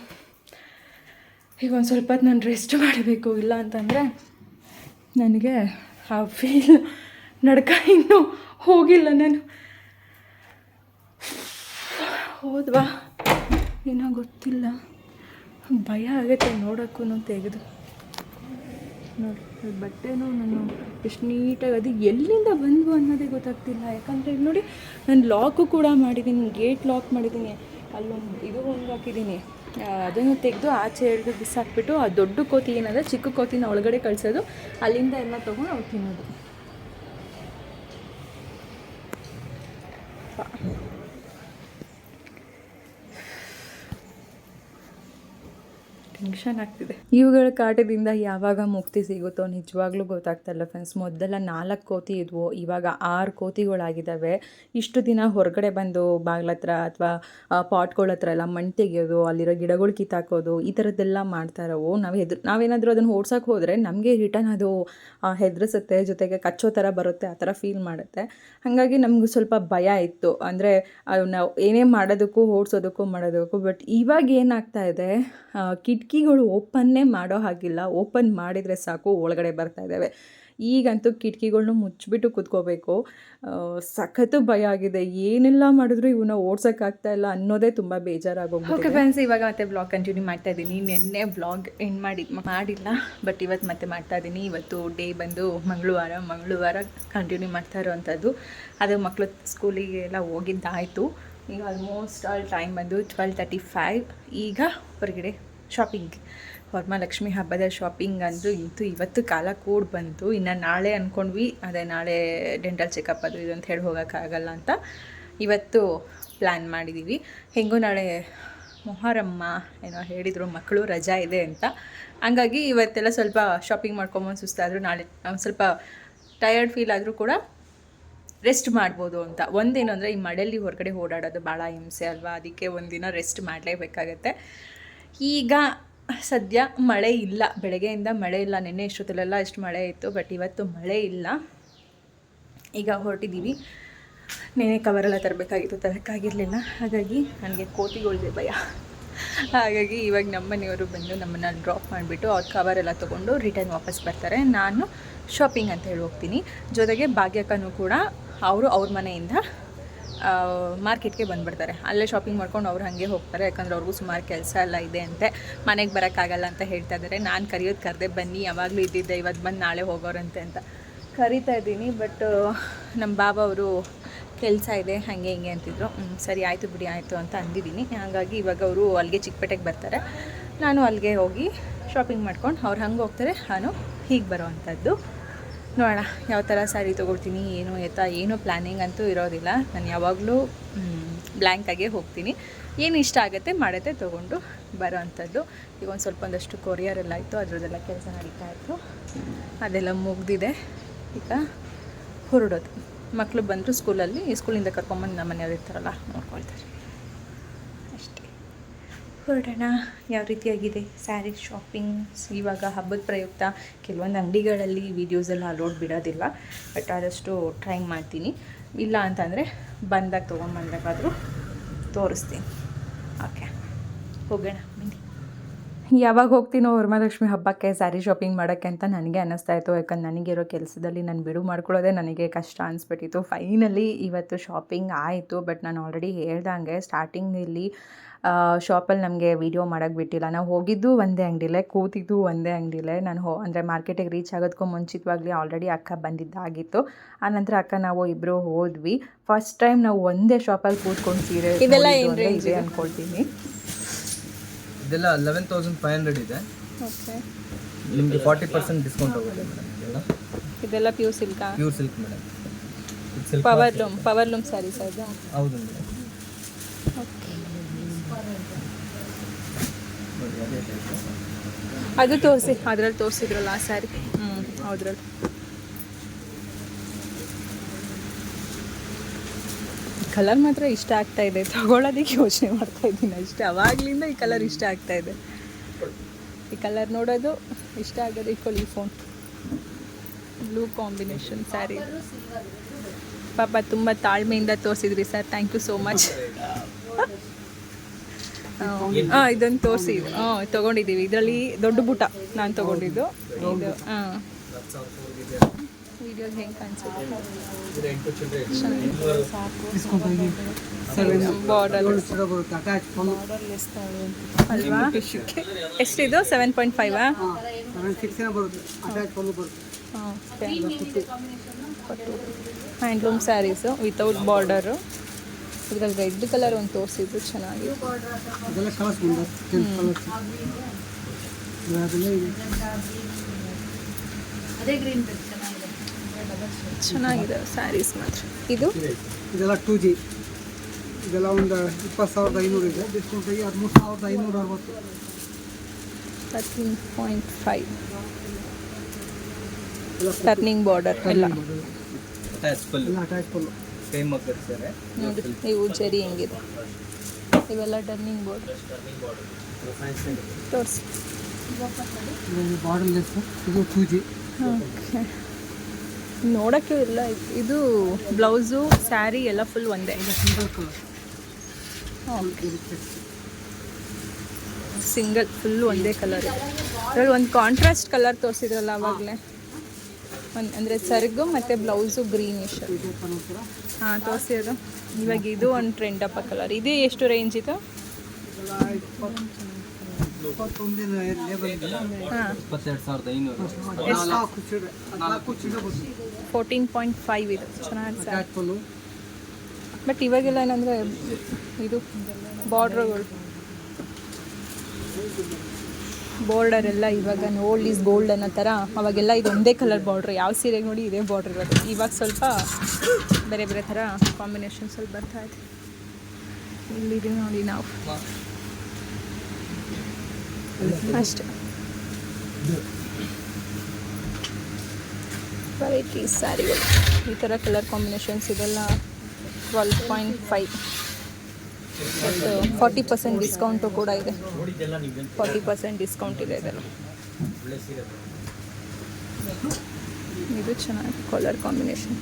ಈಗ ಒಂದು ಸ್ವಲ್ಪ ಹೊತ್ತು ನಾನು ರೆಸ್ಟ್ ಮಾಡಬೇಕು, ಇಲ್ಲ ಅಂತಂದರೆ ನನಗೆ ಆ ಫೀಲ್ ನಡ್ಕ ಇನ್ನೂ ಹೋಗಿಲ್ಲ ನಾನು. ಹೋದ್ವಾ? ಏನೋ ಗೊತ್ತಿಲ್ಲ. ಭಯ ಆಗುತ್ತೆ ನೋಡೋಕ್ಕೂ ತೆಗೆದು. ನೋಡಿ ಬಟ್ಟೆನೂ ನಾನು ಎಷ್ಟು ನೀಟಾಗಿ, ಅದು ಎಲ್ಲಿಂದ ಬಂದು ಅನ್ನೋದೇ ಗೊತ್ತಾಗ್ತಿಲ್ಲ. ಯಾಕಂದರೆ ನೋಡಿ, ನಾನು ಲಾಕು ಕೂಡ ಮಾಡಿದ್ದೀನಿ ಗೇಟ್ ಲಾಕ್ ಮಾಡಿದ್ದೀನಿ ಅಲ್ಲೊಂದು ಇದು ಒಂದು ಹಾಕಿದ್ದೀನಿ. ಅದನ್ನು ತೆಗೆದು ಆಚೆ ಎಳೆದು ಬಿಸಾಕ್ಬಿಟ್ಟು, ಆ ದೊಡ್ಡ ಕೋತಿ ಏನದ ಚಿಕ್ಕ ಕೋತಿನ ಒಳಗಡೆ ಕಳಿಸೋದು. ಅಲ್ಲಿಂದ ಎಲ್ಲ ತೊಗೊಂಡು ಅವ್ರು ತಿನ್ನೋದು. ಟೆನ್ಷನ್ ಆಗ್ತಿದೆ. ಇವುಗಳ ಕಾಟದಿಂದ ಯಾವಾಗ ಮುಕ್ತಿ ಸಿಗುತ್ತೋ ನಿಜವಾಗ್ಲೂ ಗೊತ್ತಾಗ್ತಾಯಿಲ್ಲ ಫ್ರೆಂಡ್ಸ್ ಮೊದಲೆಲ್ಲ ನಾಲ್ಕು ಕೋತಿ ಇದ್ವು ಇವಾಗ ಆರು ಕೋತಿಗಳಾಗಿದ್ದಾವೆ. ಇಷ್ಟು ದಿನ ಹೊರಗಡೆ ಬಂದು ಬಾಗ್ಲತ್ರ ಅಥವಾ ಪಾಟ್ಗಳ ಹತ್ರ ಎಲ್ಲ ಮಣ್ಣು ತೆಗೆಯೋದು ಅಲ್ಲಿರೋ ಗಿಡಗಳು ಕಿತ್ತಾಕೋದು ಈ ಥರದ್ದೆಲ್ಲ ಮಾಡ್ತಾ ಇರೋವು ನಾವು ಹೆದ್ರ ನಾವೇನಾದರೂ ಅದನ್ನು ಓಡ್ಸೋಕೆ ಹೋದರೆ ನಮಗೆ ರಿಟರ್ನ್ ಅದು ಹೆದರಿಸುತ್ತೆ ಜೊತೆಗೆ ಕಚ್ಚೋ ಥರ ಬರುತ್ತೆ ಆ ಥರ ಫೀಲ್ ಮಾಡುತ್ತೆ. ಹಾಗಾಗಿ ನಮ್ಗೆ ಸ್ವಲ್ಪ ಭಯ ಇತ್ತು. ಅಂದರೆ ನಾವು ಏನೇ ಮಾಡೋದಕ್ಕೂ ಓಡಿಸೋದಕ್ಕೂ ಮಾಡೋದಕ್ಕೂ ಬಟ್ ಇವಾಗ ಏನಾಗ್ತಾ ಇದೆ ಆ, ಕಿಟಕಿಗಳು ಓಪನ್ನೇ ಮಾಡೋ ಹಾಗಿಲ್ಲ. ಓಪನ್ ಮಾಡಿದರೆ ಸಾಕು, ಒಳಗಡೆ ಬರ್ತಾ ಇದ್ದಾವೆ. ಈಗಂತೂ ಕಿಟಕಿಗಳ್ನು ಮುಚ್ಚಿಬಿಟ್ಟು ಕೂತ್ಕೋಬೇಕು. ಸಖತ್ತು ಭಯ ಆಗಿದೆ. ಏನೆಲ್ಲ ಮಾಡಿದ್ರು ಇವನ್ನ ಓಡ್ಸೋಕ್ಕಾಗ್ತಾ ಇಲ್ಲ ಅನ್ನೋದೇ ತುಂಬ ಬೇಜಾರಾಗೋಗ್ಬಿಟ್ಟಿದೆ. ಓಕೆ ಫ್ರೆಂಡ್ಸ್ ಇವಾಗ ಮತ್ತೆ ಬ್ಲಾಗ್ ಕಂಟಿನ್ಯೂ ಮಾಡ್ತಾ ಇದ್ದೀನಿ. ನಿನ್ನೆ ಬ್ಲಾಗ್ ಎಂಡ್ ಮಾಡಿ ಮಾಡಿಲ್ಲ ಬಟ್ ಇವತ್ತು ಮತ್ತೆ ಮಾಡ್ತಾ ಇದ್ದೀನಿ. ಇವತ್ತು ಡೇ ಬಂದು ಮಂಗಳವಾರ ಮಂಗಳವಾರ ಕಂಟಿನ್ಯೂ ಮಾಡ್ತಾ ಇರೋವಂಥದ್ದು ಅದು ಮಕ್ಕಳು ಸ್ಕೂಲಿಗೆ ಎಲ್ಲ ಹೋಗಿದ್ದಾಯಿತು. ಈಗ ಆಲ್ಮೋಸ್ಟ್ ಆಲ್ ಟೈಮ್ ಬಂದು ಟ್ವೆಲ್ ತರ್ಟಿ ಫೈವ್ ಈಗ ಹೊರಗಡೆ ಶಾಪಿಂಗ್ ವರಮಹಾಲಕ್ಷ್ಮಿ ಹಬ್ಬದ ಶಾಪಿಂಗ್ ಅಂದು ಇತ್ತು ಇವತ್ತು ಕಾಲ ಕೂಡ್ ಬಂತು. ಇನ್ನು ನಾಳೆ ಅಂದ್ಕೊಂಡ್ವಿ ಅದೇ ನಾಳೆ ಡೆಂಟಲ್ ಚೆಕಪ್ ಅದು ಇದು ಅಂತ ಹೇಳಿ ಹೋಗೋಕ್ಕಾಗಲ್ಲ ಅಂತ ಇವತ್ತು ಪ್ಲ್ಯಾನ್ ಮಾಡಿದ್ದೀವಿ ಹೆಂಗೂ ನಾಳೆ ಮೊಹರಮ್ಮ ಏನೋ ಹೇಳಿದರು, ಮಕ್ಕಳು ರಜಾ ಇದೆ ಅಂತ. ಹಂಗಾಗಿ ಇವತ್ತೆಲ್ಲ ಸ್ವಲ್ಪ ಶಾಪಿಂಗ್ ಮಾಡ್ಕೊಂಬಂದು ಸುಸ್ತಾದರೂ ನಾಳೆ ಸ್ವಲ್ಪ ಟಯರ್ಡ್ ಫೀಲ್ ಆದರೂ ಕೂಡ ರೆಸ್ಟ್ ಮಾಡ್ಬೋದು ಅಂತ. ಒಂದೇನು ಅಂದರೆ ಈ ಮಳೆಯಲ್ಲಿ ಹೊರಗಡೆ ಓಡಾಡೋದು ಭಾಳ ಹಿಂಸೆ ಅಲ್ವಾ? ಅದಕ್ಕೆ ಒಂದಿನ ರೆಸ್ಟ್ ಮಾಡಲೇಬೇಕಾಗತ್ತೆ. ಈಗ ಸದ್ಯ ಮಳೆ ಇಲ್ಲ. ಬೆಳಗ್ಗೆಯಿಂದ ಮಳೆ ಇಲ್ಲ. ನಿನ್ನೆ ಇಷ್ಟೊತ್ತಲೆಲ್ಲ ಎಷ್ಟು ಮಳೆ ಇತ್ತು, ಬಟ್ ಇವತ್ತು ಮಳೆ ಇಲ್ಲ. ಈಗ ಹೊರಟಿದ್ದೀವಿ. ನೆನೆ ಕವರೆಲ್ಲ ತರಬೇಕಾಗಿತ್ತು, ತರಕ್ಕಾಗಿರಲಿಲ್ಲ. ಹಾಗಾಗಿ ನನಗೆ ಕೋತಿಗಳಿದೆ ಭಯ. ಹಾಗಾಗಿ ಇವಾಗ ನಮ್ಮ ಮನೆಯವರು ಬಂದು ನಮ್ಮನ್ನು ಡ್ರಾಪ್ ಮಾಡಿಬಿಟ್ಟು ಅವ್ರ ಕವರೆಲ್ಲ ತೊಗೊಂಡು ರಿಟರ್ನ್ ವಾಪಸ್ ಬರ್ತಾರೆ. ನಾನು ಶಾಪಿಂಗ್ ಅಂತ ಹೇಳಿ ಹೋಗ್ತೀನಿ. ಜೊತೆಗೆ ಭಾಗ್ಯಕ್ಕನೂ ಕೂಡ, ಅವರು ಅವ್ರ ಮನೆಯಿಂದ ಮಾರ್ಕೆಟ್ಗೆ ಬಂದುಬಿಡ್ತಾರೆ. ಅಲ್ಲೇ ಶಾಪಿಂಗ್ ಮಾಡ್ಕೊಂಡು ಅವ್ರು ಹಾಗೆ ಹೋಗ್ತಾರೆ, ಯಾಕಂದ್ರೆ ಅವ್ರಿಗೂ ಸುಮಾರು ಕೆಲಸ ಎಲ್ಲ ಇದೆ ಅಂತೆ. ಮನೆಗೆ ಬರೋಕ್ಕಾಗಲ್ಲ ಅಂತ ಹೇಳ್ತಾ ಇದ್ದಾರೆ ನಾನು ಕರೆಯೋದು ಕರೆದೆ, ಬನ್ನಿ, ಯಾವಾಗಲೂ ಇದ್ದಿದ್ದೆ ಇವತ್ತು ಬಂದು ನಾಳೆ ಹೋಗೋರಂತೆ ಅಂತ ಕರಿತಾ ಇದ್ದೀನಿ. ಬಟ್ ನಮ್ಮ ಬಾಬಾ ಅವರು ಕೆಲಸ ಇದೆ, ಹಾಗೆ ಹಿಂಗೆ ಅಂತಿದ್ರು. ಸರಿ, ಆಯಿತು ಬಿಡಿ, ಆಯಿತು ಅಂತ ಅಂದಿದ್ದೀನಿ. ಹಾಗಾಗಿ ಇವಾಗ ಅವರು ಅಲ್ಲಿಗೆ ಚಿಕ್ಕಪೇಟೆಗೆ ಬರ್ತಾರೆ. ನಾನು ಅಲ್ಲಿಗೆ ಹೋಗಿ ಶಾಪಿಂಗ್ ಮಾಡ್ಕೊಂಡು ಅವ್ರು ಹಂಗೆ ಹೋಗ್ತಾರೆ. ನಾನು ಹೀಗೆ ಬರೋ ಅಂಥದ್ದು ನೋಡೋಣ, ಯಾವ ಥರ ಸ್ಯಾರಿ ತೊಗೊಳ್ತೀನಿ, ಏನು ಎತ್ತ, ಏನು ಪ್ಲ್ಯಾನಿಂಗ್ ಅಂತೂ ಇರೋದಿಲ್ಲ. ನಾನು ಯಾವಾಗಲೂ ಬ್ಲ್ಯಾಂಕಾಗೆ ಹೋಗ್ತೀನಿ. ಏನು ಇಷ್ಟ ಆಗುತ್ತೆ ಮಾಡುತ್ತೆ ತೊಗೊಂಡು ಬರೋ ಅಂಥದ್ದು. ಈಗ ಒಂದು ಸ್ವಲ್ಪ ಒಂದಷ್ಟು ಕೊರಿಯರ್ ಎಲ್ಲ ಇತ್ತು, ಅದರದ್ದೆಲ್ಲ ಕೆಲಸ ನಡೀತಾ ಇತ್ತು. ಅದೆಲ್ಲ ಮುಗ್ದಿದೆ. ಈಗ ಹೊರಡೋದು. ಮಕ್ಕಳು ಬಂದರು ಸ್ಕೂಲಲ್ಲಿ ಸ್ಕೂಲಿಂದ ಕರ್ಕೊಂಬಂದು ನಮ್ಮ ಮನೆಯವ್ರು ಇರ್ತಾರಲ್ಲ, ನೋಡ್ಕೊಳ್ತಾರೆ. ಹೊರಡೋಣ ಯಾವ ರೀತಿಯಾಗಿದೆ? ಸ್ಯಾರಿ ಶಾಪಿಂಗ್ಸ್ ಇವಾಗ ಹಬ್ಬದ ಪ್ರಯುಕ್ತ ಕೆಲವೊಂದು ಅಂಗಡಿಗಳಲ್ಲಿ ವೀಡಿಯೋಸೆಲ್ಲ ಅಲೋಡ್ ಬಿಡೋದಿಲ್ಲ ಬಟ್ ಆದಷ್ಟು ಟ್ರೈ ಮಾಡ್ತೀನಿ. ಇಲ್ಲ ಅಂತಂದರೆ ಬಂದಾಗ ತೊಗೊಂಡ್ಬಂದಾಗಾದರೂ ತೋರಿಸ್ತೀನಿ. ಓಕೆ ಹೋಗೋಣ, ಬನ್ನಿ. ಯಾವಾಗ ಹೋಗ್ತೀನೋ ವರಮಹಾಲಕ್ಷ್ಮಿ ಹಬ್ಬಕ್ಕೆ ಸ್ಯಾರಿ ಶಾಪಿಂಗ್ ಮಾಡೋಕ್ಕೆ ಅಂತ ನನಗೆ ಅನ್ನಿಸ್ತಾ ಇತ್ತು, ಯಾಕಂದ್ರೆ ನನಗಿರೋ ಕೆಲಸದಲ್ಲಿ ನಾನು ಬಿಡು ಮಾಡ್ಕೊಳ್ಳೋದೇ ನನಗೆ ಕಷ್ಟ ಅನಿಸ್ಬಿಟ್ಟಿತ್ತು. ಫೈನಲಿ ಇವತ್ತು ಶಾಪಿಂಗ್ ಆಯಿತು ಬಟ್ ನಾನು ಆಲ್ರೆಡಿ ಹೇಳ್ದಂಗೆ ಸ್ಟಾರ್ಟಿಂಗಲ್ಲಿ ಶಾಪಲ್ಲಿ ನಮಗೆ ವೀಡಿಯೋ ಮಾಡೋಕ್ಕೆ ಬಿಟ್ಟಿಲ್ಲ. ನಾವು ಹೋಗಿದ್ದು ಒಂದೇ ಅಂಗಡಿಲೆ ಕೂತಿದ್ದು ಒಂದೇ ಅಂಗಡಿಲೆ. ನಾನು ಹೋ ಅಂದರೆ ಮಾರ್ಕೆಟಿಗೆ ರೀಚ್ ಆಗೋದಕ್ಕೂ ಮುಂಚಿತವಾಗಲಿ ಆಲ್ರೆಡಿ ಅಕ್ಕ ಬಂದಿದ್ದಾಗಿತ್ತು. ಆನಂತರ ಅಕ್ಕ ನಾವು ಇಬ್ಬರು ಹೋದ್ವಿ. ಫಸ್ಟ್ ಟೈಮ್ ನಾವು ಒಂದೇ ಶಾಪಲ್ಲಿ ಕೂತ್ಕೊಂಡು ಸೀರೆ ಇದೆ? ಅಂದ್ಕೊಳ್ತೀನಿ ಇದೆಲ್ಲ ಲೆವೆನ್ ತೌಸಂಡ್ ಫೈವ್ ಹಂಡ್ರೆಡ್ ಇದೆ. ಓಕೆ. ನಿಮಗೆ ಫಾರ್ಟಿ ಪರ್ಸೆಂಟ್ ಡಿಸ್ಕೌಂಟ್ ಹೋಗುತ್ತೆ ಮೇಡಮ್ ಇದೆಲ್ಲ. ಇದೆಲ್ಲ pure ಸಿಲ್ಕಾ pure silk madam power loom power loom saris sir ಹೌದು ಮೇಡಮ್ ನೋಡಿ ಅದೇ ತೋರಿಸಿ, ಅದ್ರಲ್ಲಿ ತೋರಿಸಿದ್ರಲ್ಲ ಆ ಸ್ಯಾರಿ ಹ್ಞೂ ಅದ್ರಲ್ಲಿ ಕಲರ್ ಮಾತ್ರ ಇಷ್ಟ ಆಗ್ತಾ ಇದೆ. ತಗೊಳ್ಳೋದಕ್ಕೆ ಯೋಚನೆ ಮಾಡ್ತಾ ಇದ್ದೀನಿ ಅಷ್ಟೇ. ಅವಾಗಲಿಂದ ಈ ಕಲರ್ ಇಷ್ಟ ಆಗ್ತಾ ಇದೆ. ಈ ಕಲರ್ ನೋಡೋದು ಇಷ್ಟ ಆಗೋದು ಈ ಫೋನ್ ಬ್ಲೂ ಕಾಂಬಿನೇಷನ್ ಸ್ಯಾರಿ ಪಾಪ ತುಂಬ ತಾಳ್ಮೆಯಿಂದ ತೋರಿಸಿದ್ರಿ sir. Thank you so much ಹಾಂ ಇದೊಂದು ತೋರಿಸಿ. ಹಾಂ ತೊಗೊಂಡಿದ್ದೀವಿ. ಇದರಲ್ಲಿ ದೊಡ್ಡ ಬುಟ ನಾನು ತೊಗೊಂಡಿದ್ದು. ಇದು ಹಾಂ. ವಿಡಿಯೋಸ್ ಹೆಂಗೆ ಕಾಣಿಸುತ್ತೆ? ಅಲ್ವಾ? ಎಷ್ಟಿದು? ಸೆವೆನ್ ಪಾಯಿಂಟ್ ಫೈವಾ ಹ್ಯಾಂಡ್ಲೂಮ್ ಸ್ಯಾರೀಸು ವಿತೌಟ್ ಬಾರ್ಡರು ಇದ್ರಲ್ಲಿ ರೆಡ್ ಕಲರ್ ಒಂದು ತೋರಿಸಿದ್ರು ಚೆನ್ನಾಗಿ ಚೆನ್ನಾಗಿದೆ. ಸ್ಯಾರೀಸ್ ಮಾತ್ರ. ಇದು? ಇದೆಲ್ಲ ಟೂ ಜಿ ಇದೆಲ್ಲ ಒಂದು ಇಪ್ಪತ್ತು ಸಾವಿರದ ಐನೂರು ಇದೆ. ಡಿಸ್ಕೌಂಟ್ ಆಗಿ ಹದಿಮೂರು ಸಾವಿರದ ಐನೂರ ಅರವತ್ತು. Thirteen point five turning border ಎಲ್ಲ. ಅಟ್ಯಾಚ್ ಪಲ್ಲು. ಎಲ್ಲ ಅಟ್ಯಾಚ್ ಫೋನ್ ಕೈ ಮಗ್ಗರಿಸ್ತಾರೆ ನೋಡಿ ಇವು ಜರಿ ಹೆಂಗಿದೆ. ಇವೆಲ್ಲ ಟರ್ನಿಂಗ್ ಬೋರ್ಡ್ ತೋರಿಸಿ. ಬಾರ್ಡರ್ ಇದು ಓಕೆ. ನೋಡೋಕ್ಕೆ ಇಲ್ಲ ಇದು ಬ್ಲೌಸು ಸ್ಯಾರಿ ಎಲ್ಲ ಫುಲ್ ಒಂದೇ. ಸಿಂಗಲ್ ಫುಲ್ ಒಂದೇ ಕಲರ್ ಅದ್ರಲ್ಲಿ ಒಂದು ಕಾಂಟ್ರಾಸ್ಟ್ ಕಲರ್ ತೋರಿಸಿದ್ರಲ್ಲ ಆವಾಗಲೇ ಒಂದು ಅಂದರೆ ಸರ್ಗು ಮತ್ತು ಬ್ಲೌಸು ಗ್ರೀನಿಶ್ ಇದೆ ತೋರಿಸಿ ಅದು. ಇವಾಗ ಇದು ಒಂದು ಟ್ರೆಂಡ್ ಅಪ್ಪ ಕಲರ್ ಇದು ಎಷ್ಟು ರೇಂಜ್ ಇದು? ಲೇಬಲ್ ಇದೆ ಹಾಂ ಫೋರ್ಟೀನ್ ಪಾಯಿಂಟ್ ಫೈವ್ ಇದು. ಚೆನ್ನಾಗಿ ಬಟ್ ಇವಾಗೆಲ್ಲ ಏನಂದರೆ ಇದು ಬಾರ್ಡ್ರುಗಳು ಬಾರ್ಡರ್ ಎಲ್ಲ ಇವಾಗ ಓಲ್ಡ್ ಈಸ್ ಗೋಲ್ಡ್ ಅನ್ನೋ ಥರ, ಅವಾಗೆಲ್ಲ ಇದು ಒಂದೇ ಕಲರ್ ಬಾರ್ಡ್ರ್ ಯಾವ ಸೀರೆಗೆ ನೋಡಿ ಇದೇ ಬಾರ್ಡ್ರ್ ಇರೋದು. ಇವಾಗ ಸ್ವಲ್ಪ ಬೇರೆ ಬೇರೆ ಥರ ಕಾಂಬಿನೇಷನ್ ಸ್ವಲ್ಪ ಬರ್ತಾ ಇದೆ. ಇಲ್ಲಿದೆ ನೋಡಿ ನಾವು. ಅಷ್ಟೆ. ವೆರೈಟೀಸ್ ಸ್ಯಾರಿಗಳು ಈ ಥರ ಕಲರ್ ಕಾಂಬಿನೇಷನ್ಸ್ ಇದೆಲ್ಲ twelve point five forty percent discount ಕೂಡ ಇದೆ. ಫಾರ್ಟಿ ಪರ್ಸೆಂಟ್ ಡಿಸ್ಕೌಂಟ್ ಇದೆ ಇದೆಲ್ಲ. ಇದು ಚೆನ್ನಾಗಿ ಕಲರ್ ಕಾಂಬಿನೇಷನ್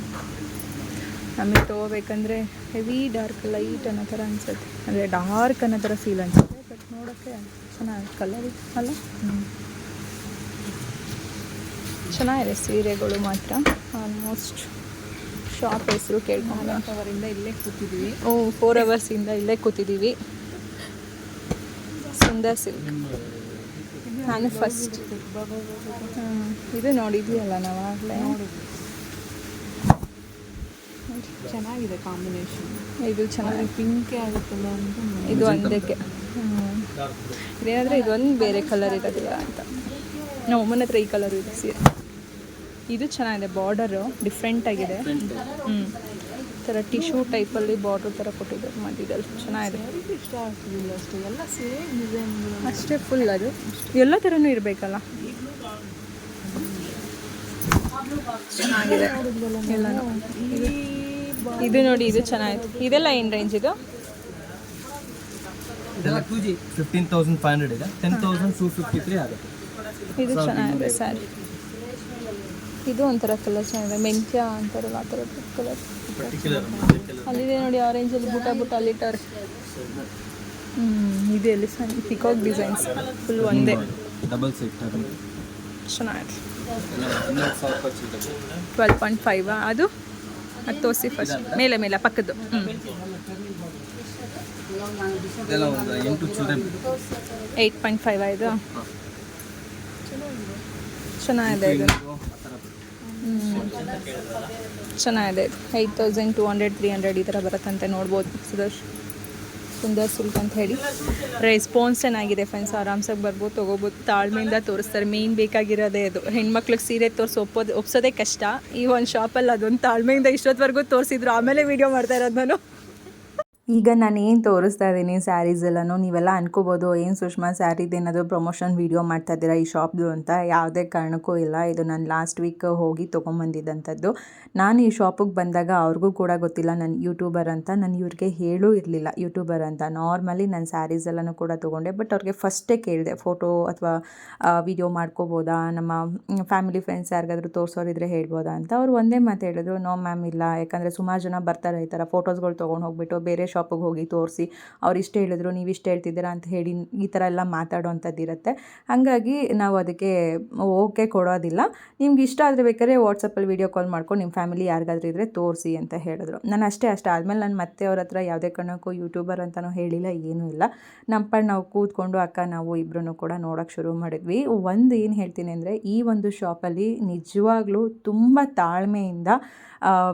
ನಮಗೆ ತೊಗೋಬೇಕಂದ್ರೆ ಹೆವಿ ಡಾರ್ಕ್ ಲೈಟ್ ಅನ್ನೋ ಥರ ಅನ್ಸುತ್ತೆ. ಅಂದರೆ ಡಾರ್ಕ್ ಅನ್ನೋ ಥರ ಫೀಲ್ ಅನ್ಸುತ್ತೆ ಬಟ್ ನೋಡೋಕ್ಕೆ ಚೆನ್ನಾಗಿ ಕಲರ್ ಅಲ್ಲ? ಚೆನ್ನಾಗಿದೆ ಸೀರೆಗಳು ಮಾತ್ರ ಆಲ್ಮೋಸ್ಟ್ ಶಾಪ್ ಹೆಸರು ಕೇಳ್ಕೊಂಡು. ಅವರಿಂದ ಇಲ್ಲೇ ಕೂತಿದ್ದೀವಿ. ಹ್ಞೂ ಫೋರ್ ಅವರ್ಸಿಂದ ಇಲ್ಲೇ ಕೂತಿದ್ದೀವಿ. ಸುಂದರ್ ಸಿಲ್ಕ್ ನಾನು ಫಸ್ಟ್ ಇದು ನೋಡಿದ್ವಿ ಅಲ್ಲ ನಾವು ಆಗಲೇ? ಚೆನ್ನಾಗಿದೆ ಕಾಂಬಿನೇಷನ್. ಇದು ಚೆನ್ನಾಗಿ ಪಿಂಕ್ ಆಗುತ್ತಲ್ಲ ಅಂತ ಇದು ಒಂದಕ್ಕೆ. ಹ್ಞೂ ಇದೇನಾದರೆ ಇದೊಂದು ಬೇರೆ ಕಲರ್ ಇರೋದಿಲ್ಲ ಅಂತ. ನಮ್ಮ ಅಮ್ಮನ ಹತ್ರ ಈ ಕಲರ್ ಇದೆ ಸೀರೆ. ಇದು ಚೆನ್ನಾಗಿದೆ ಬಾರ್ಡರು ಡಿಫ್ರೆಂಟ್ ಆಗಿದೆ. ಹ್ಞೂ ಥರ ಟಿಶ್ಯೂ ಟೈಪಲ್ಲಿ ಬಾರ್ಡರ್ ಥರ ಕೊಟ್ಟಿದ್ದಾರೆ ಮಾಡಿದ್ದಾರೆ ಚೆನ್ನಾಗಿದೆ. ಇಷ್ಟ ಆಗ್ತಿಲ್ಲ ಅಷ್ಟೇ ಎಲ್ಲ ಸೇಮ್ ಡಿಸೈನ್ಗಳು ಅಷ್ಟೇ ಫುಲ್ ಅದು. ಎಲ್ಲ ಥರನೂ ಇರಬೇಕಲ್ಲ. ಚೆನ್ನಾಗಿದೆ. ಎಲ್ಲನೂ. ಇದು ನೋಡಿ ಇದು ಚೆನ್ನಾಗಿತ್ತು ಇದೆಲ್ಲ ಏನು ರೇಂಜ್ ಇದು? ಇದೆಲ್ಲ two G fifteen thousand five hundred ಇದೆ. Ten thousand two fifty three ಆಗುತ್ತೆ. ಇದು ಚೆನ್ನಾಗಿದೆ ಸ್ಯಾರಿ ಇದು ಒಂಥರ ಕಲರ್ ಚೆನ್ನಾಗಿದೆ. ಮೆಂತ್ಯ ಅಂತಾರಲ್ಲ ಆ ಥರ ಕಲರ್ ಅಲ್ಲಿದೆ ನೋಡಿ ಆರೆಂಜಲ್ಲಿ ಬುಟ್ಟ ಬುಟ್ಟ ಅಲ್ಲಿಟ್ಟವ್ರೆ. ಹ್ಞೂ ಇದೆ ಅಲ್ಲಿ ಸಣ್ಣ ಪಿಕಾಕ್ ಡಿಸೈನ್ಸ್ ಫುಲ್ ಒಂದೇ. ಡಬಲ್ ಸೀಟ್ ಚೆನ್ನಾಗಿದೆ. ಟ್ವೆಲ್ ಪಾಯಿಂಟ್ ಫೈವಾ ಅದು? ಅದು ತೋರಿಸಿ ಫಸ್ಟ್ ಮೇಲೆ ಮೇಲೆ ಪಕ್ಕದ್ದು. ಹ್ಞೂ ಏಯ್ಟ್ ಪಾಯಿಂಟ್ ಫೈವ್ ಇದು? ಚೆನ್ನಾಗಿದೆ ಇದು ಚೆನ್ನಾಗಿದೆ. Eight thousand two hundred three hundred ಈ ಥರ ಬರುತ್ತಂತೆ ನೋಡ್ಬೋದು ಸುದರ್ಶ್ ಸುಂದರ್ ಸಿಲ್ಕ್ ಅಂತ ಹೇಳಿ. ರೆಸ್ಪಾನ್ಸ್ ಚೆನ್ನಾಗಿದೆ ಫ್ರೆಂಡ್ಸ್ ಆರಾಮ್ಸಾಗಿ ಬರ್ಬೋದು, ತೊಗೋಬೋದು. ತಾಳ್ಮೆಯಿಂದ ತೋರಿಸ್ತಾರೆ. ಮೇಯ್ನ್ ಬೇಕಾಗಿರೋದೇ ಅದು ಹೆಣ್ಮಕ್ಳಿಗೆ ಸೀರೆ ತೋರಿಸಿ ಒಪ್ಪೋದು ಒಪ್ಸೋದೇ ಕಷ್ಟ. ಈ ಒಂದು ಶಾಪಲ್ಲಿ ಅದೊಂದು ತಾಳ್ಮೆಯಿಂದ ಇಷ್ಟೊತ್ತವರೆಗೂ ತೋರಿಸಿದ್ರು. ಆಮೇಲೆ ವೀಡಿಯೋ ಮಾಡ್ತಾ ಇರೋದು ನಾನು. ಈಗ ನಾನು ಏನು ತೋರಿಸ್ತಾ ಇದ್ದೀನಿ ಸ್ಯಾರೀಸ್ ಎಲ್ಲನೂ, ನೀವೆಲ್ಲ ಅನ್ಕೋಬೋದು ಏನು ಸುಷ್ಮಾ ಸ್ಯಾರೀದು ಏನಾದರೂ ಪ್ರಮೋಷನ್ ವೀಡಿಯೋ ಮಾಡ್ತಾ ಇದ್ದೀರಾ ಈ ಶಾಪ್ದು ಅಂತ, ಯಾವುದೇ ಕಾರಣಕ್ಕೂ ಇಲ್ಲ. ಇದು ನಾನು ಲಾಸ್ಟ್ ವೀಕ್ ಹೋಗಿ ತೊಗೊಂಬಂದಿದ್ದಂಥದ್ದು. ನಾನು ಈ ಶಾಪಿಗೆ ಬಂದಾಗ ಅವ್ರಿಗೂ ಕೂಡ ಗೊತ್ತಿಲ್ಲ ನಾನು ಯೂಟ್ಯೂಬರ್ ಅಂತ, ನಾನು ಇವ್ರಿಗೆ ಹೇಳೂ ಇರಲಿಲ್ಲ ಯೂಟ್ಯೂಬರ್ ಅಂತ. ನಾರ್ಮಲಿ ನಾನು ಸ್ಯಾರೀಸ್ ಎಲ್ಲನೂ ಕೂಡ ತೊಗೊಂಡೆ ಬಟ್ ಅವ್ರಿಗೆ ಫಸ್ಟೇ ಕೇಳಿದೆ ಫೋಟೋ ಅಥವಾ ವಿಡಿಯೋ ಮಾಡ್ಕೋಬೋದಾ? ನಮ್ಮ ಫ್ಯಾಮಿಲಿ ಫ್ರೆಂಡ್ಸ್ ಯಾರಿಗಾದ್ರೂ ತೋರಿಸೋರಿದ್ರೆ ಹೇಳ್ಬೋದಾ ಅಂತ. ಅವ್ರು ಒಂದೇ ಮಾತು ಹೇಳಿದ್ರು, ನೋ ಮ್ಯಾಮ್ ಇಲ್ಲ. ಯಾಕಂದರೆ ಸುಮಾರು ಜನ ಬರ್ತಾರೆ ಈ ಥರ ಫೋಟೋಸ್ಗಳು ತೊಗೊಂಡು ಹೋಗ್ಬಿಟ್ಟು ಬೇರೆ ಶಾಪಿಗೆ ಹೋಗಿ ತೋರಿಸಿ, ಅವ್ರು ಇಷ್ಟು ಹೇಳಿದ್ರು, ನೀವು ಇಷ್ಟು ಹೇಳ್ತಿದ್ದೀರಾ ಅಂತ ಹೇಳಿ ಈ ಥರ ಎಲ್ಲ ಮಾತಾಡೋವಂಥದ್ದು ಇರುತ್ತೆ. ಹಾಗಾಗಿ ನಾವು ಅದಕ್ಕೆ ಓಕೆ ಕೊಡೋದಿಲ್ಲ. ನಿಮ್ಗೆ ಇಷ್ಟ ಆದರೆ ಬೇಕಾದ್ರೆ ವಾಟ್ಸಪ್ಪಲ್ಲಿ ವೀಡಿಯೋ ಕಾಲ್ ಮಾಡ್ಕೊಂಡು ನಿಮ್ಮ ಫ್ಯಾಮಿಲಿ ಯಾರಿಗಾದ್ರೂ ಇದ್ದರೆ ತೋರಿಸಿ ಅಂತ ಹೇಳಿದ್ರು. ನಾನು ಅಷ್ಟೇ ಅಷ್ಟೇ, ಆದಮೇಲೆ ನಾನು ಮತ್ತೆ ಅವ್ರ ಹತ್ರ ಯಾವುದೇ ಕಾರಣಕ್ಕೂ ಯೂಟ್ಯೂಬರ್ ಅಂತಲೂ ಹೇಳಿಲ್ಲ, ಏನೂ ಇಲ್ಲ. ನಮ್ಮ ಪಾಡ್ ನಾವು ಕೂತ್ಕೊಂಡು ಅಕ್ಕ, ನಾವು ಇಬ್ಬರೂ ಕೂಡ ನೋಡೋಕ್ಕೆ ಶುರು ಮಾಡಿದ್ವಿ. ಒಂದು ಏನು ಹೇಳ್ತೀನಿ ಅಂದರೆ, ಈ ಒಂದು ಶಾಪಲ್ಲಿ ನಿಜವಾಗ್ಲೂ ತುಂಬ ತಾಳ್ಮೆಯಿಂದ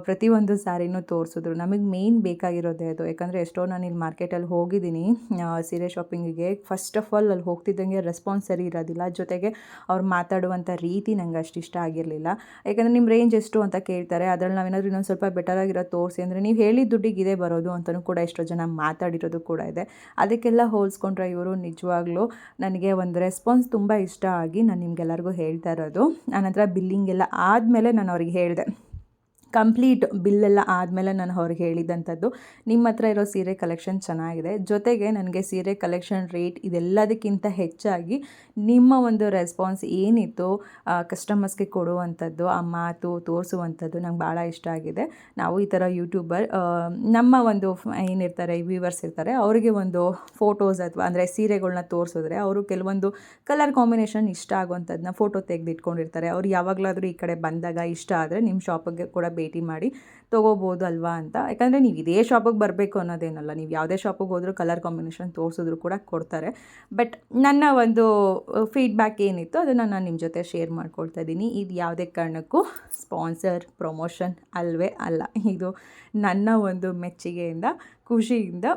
ಪ್ರತಿಯೊಂದು ಸಾರಿನೂ ತೋರಿಸಿದ್ರು. ನಮಗೆ ಮೇಯ್ನ್ ಬೇಕಾಗಿರೋದೇ ಅದು. ಯಾಕಂದರೆ ಎಷ್ಟೋ ನಾನು ಇಲ್ಲಿ ಮಾರ್ಕೆಟಲ್ಲಿ ಹೋಗಿದ್ದೀನಿ ಸೀರೆ ಶಾಪಿಂಗಿಗೆ. ಫಸ್ಟ್ ಆಫ್ ಆಲ್ ಅಲ್ಲಿ ಹೋಗ್ತಿದ್ದಂಗೆ ರೆಸ್ಪಾನ್ಸ್ ಸರಿ ಇರೋದಿಲ್ಲ. ಜೊತೆಗೆ ಅವ್ರು ಮಾತಾಡುವಂಥ ರೀತಿ ನಂಗೆ ಅಷ್ಟು ಇಷ್ಟ ಆಗಿರಲಿಲ್ಲ. ಯಾಕಂದರೆ ನಿಮ್ಮ ರೇಂಜ್ ಎಷ್ಟು ಅಂತ ಕೇಳ್ತಾರೆ. ಅದರಲ್ಲಿ ನಾವೇನಾದರೂ ಇನ್ನೊಂದು ಸ್ವಲ್ಪ ಬೆಟರ್ ಆಗಿರೋ ತೋರಿಸಿ. ಅಂದರೆ ನೀವು ಹೇಳಿದ ದುಡ್ಡಿಗೆ ಇದೇ ಬರೋದು ಅಂತಲೂ ಕೂಡ ಎಷ್ಟೋ ಜನ ಮಾತಾಡಿರೋದು ಕೂಡ ಇದೆ. ಅದಕ್ಕೆಲ್ಲ ಹೋಲಿಸ್ಕೊಂಡ್ರೆ ಇವರು ನಿಜವಾಗ್ಲೂ ನನಗೆ ಒಂದು ರೆಸ್ಪಾನ್ಸ್ ತುಂಬ ಇಷ್ಟ ಆಗಿ ನಾನು ನಿಮ್ಗೆಲ್ಲರಿಗೂ ಹೇಳ್ತಾ ಇರೋದು. ಆನಂತರ ಬಿಲ್ಲಿಂಗ್ ಎಲ್ಲ ಆದಮೇಲೆ ನಾನು ಅವ್ರಿಗೆ ಹೇಳಿದೆ. ಕಂಪ್ಲೀಟ್ ಬಿಲ್ಲೆಲ್ಲ ಆದಮೇಲೆ ನಾನು ಅವ್ರಿಗೆ ಹೇಳಿದಂಥದ್ದು, ನಿಮ್ಮ ಹತ್ರ ಇರೋ ಸೀರೆ ಕಲೆಕ್ಷನ್ ಚೆನ್ನಾಗಿದೆ. ಜೊತೆಗೆ ನನಗೆ ಸೀರೆ ಕಲೆಕ್ಷನ್ ರೇಟ್ ಇದೆಲ್ಲದಕ್ಕಿಂತ ಹೆಚ್ಚಾಗಿ ನಿಮ್ಮ ಒಂದು ರೆಸ್ಪಾನ್ಸ್ ಏನಿತ್ತು ಕಸ್ಟಮರ್ಸ್ಗೆ ಕೊಡುವಂಥದ್ದು, ಆ ಮಾತು ತೋರಿಸುವಂಥದ್ದು ನಂಗೆ ಭಾಳ ಇಷ್ಟ ಆಗಿದೆ. ನಾವು ಈ ಥರ ಯೂಟ್ಯೂಬರ್ ನಮ್ಮ ಒಂದು ಏನಿರ್ತಾರೆ ವ್ಯೂವರ್ಸ್ ಇರ್ತಾರೆ, ಅವರಿಗೆ ಒಂದು ಫೋಟೋಸ್ ಅಥವಾ ಅಂದರೆ ಸೀರೆಗಳನ್ನ ತೋರಿಸಿದ್ರೆ ಅವರು ಕೆಲವೊಂದು ಕಲರ್ ಕಾಂಬಿನೇಷನ್ ಇಷ್ಟ ಆಗುವಂಥದ್ದನ್ನ ಫೋಟೋ ತೆಗೆದಿಟ್ಕೊಂಡಿರ್ತಾರೆ. ಅವ್ರು ಯಾವಾಗಲಾದರೂ ಈ ಕಡೆ ಬಂದಾಗ ಇಷ್ಟ ಆದರೆ ನಿಮ್ಮ ಶಾಪಿಗೆ ಕೂಡ ಭೇಟಿ ಮಾಡಿ ತೊಗೋಬೋದು ಅಲ್ವಾ ಅಂತ. ಯಾಕಂದರೆ ನೀವು ಇದೇ ಶಾಪಿಗೆ ಬರಬೇಕು ಅನ್ನೋದೇನಲ್ಲ, ನೀವು ಯಾವುದೇ ಶಾಪಿಗೆ ಹೋದರೂ ಕಲರ್ ಕಾಂಬಿನೇಷನ್ ತೋರಿಸಿದ್ರು ಕೂಡ ಕೊಡ್ತಾರೆ. ಬಟ್ ನನ್ನ ಒಂದು ಫೀಡ್ಬ್ಯಾಕ್ ಏನಿತ್ತು ಅದನ್ನು ನಾನು ನಿಮ್ಮ ಜೊತೆ ಶೇರ್ ಮಾಡ್ಕೊಳ್ತಾ ಇದ್ದೀನಿ. ಇದು ಯಾವುದೇ ಕಾರಣಕ್ಕೂ ಸ್ಪಾನ್ಸರ್ ಪ್ರಮೋಷನ್ ಅಲ್ವೇ ಅಲ್ಲ. ಇದು ನನ್ನ ಒಂದು ಮೆಚ್ಚುಗೆಯಿಂದ, ಖುಷಿಯಿಂದ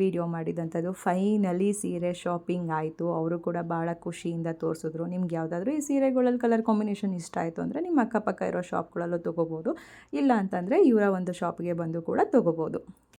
ವಿಡಿಯೋ ಮಾಡಿದಂಥದ್ದು. ಫೈನಲಿ ಸೀರೆ ಶಾಪಿಂಗ್ ಆಯಿತು. ಅವರು ಕೂಡ ಭಾಳ ಖುಷಿಯಿಂದ ತೋರಿಸಿದ್ರು. ನಿಮ್ಗೆ ಯಾವುದಾದ್ರೂ ಈ ಸೀರೆಗಳಲ್ಲಿ ಕಲರ್ ಕಾಂಬಿನೇಷನ್ ಇಷ್ಟ ಆಯಿತು ಅಂದರೆ ನಿಮ್ಮ ಅಕ್ಕಪಕ್ಕ ಇರೋ ಶಾಪ್ಗಳಲ್ಲೂ ತೊಗೋಬೋದು. ಇಲ್ಲ ಅಂತಂದರೆ ಇವರ ಒಂದು ಶಾಪ್ಗೆ ಬಂದು ಕೂಡ ತೊಗೋಬೋದು.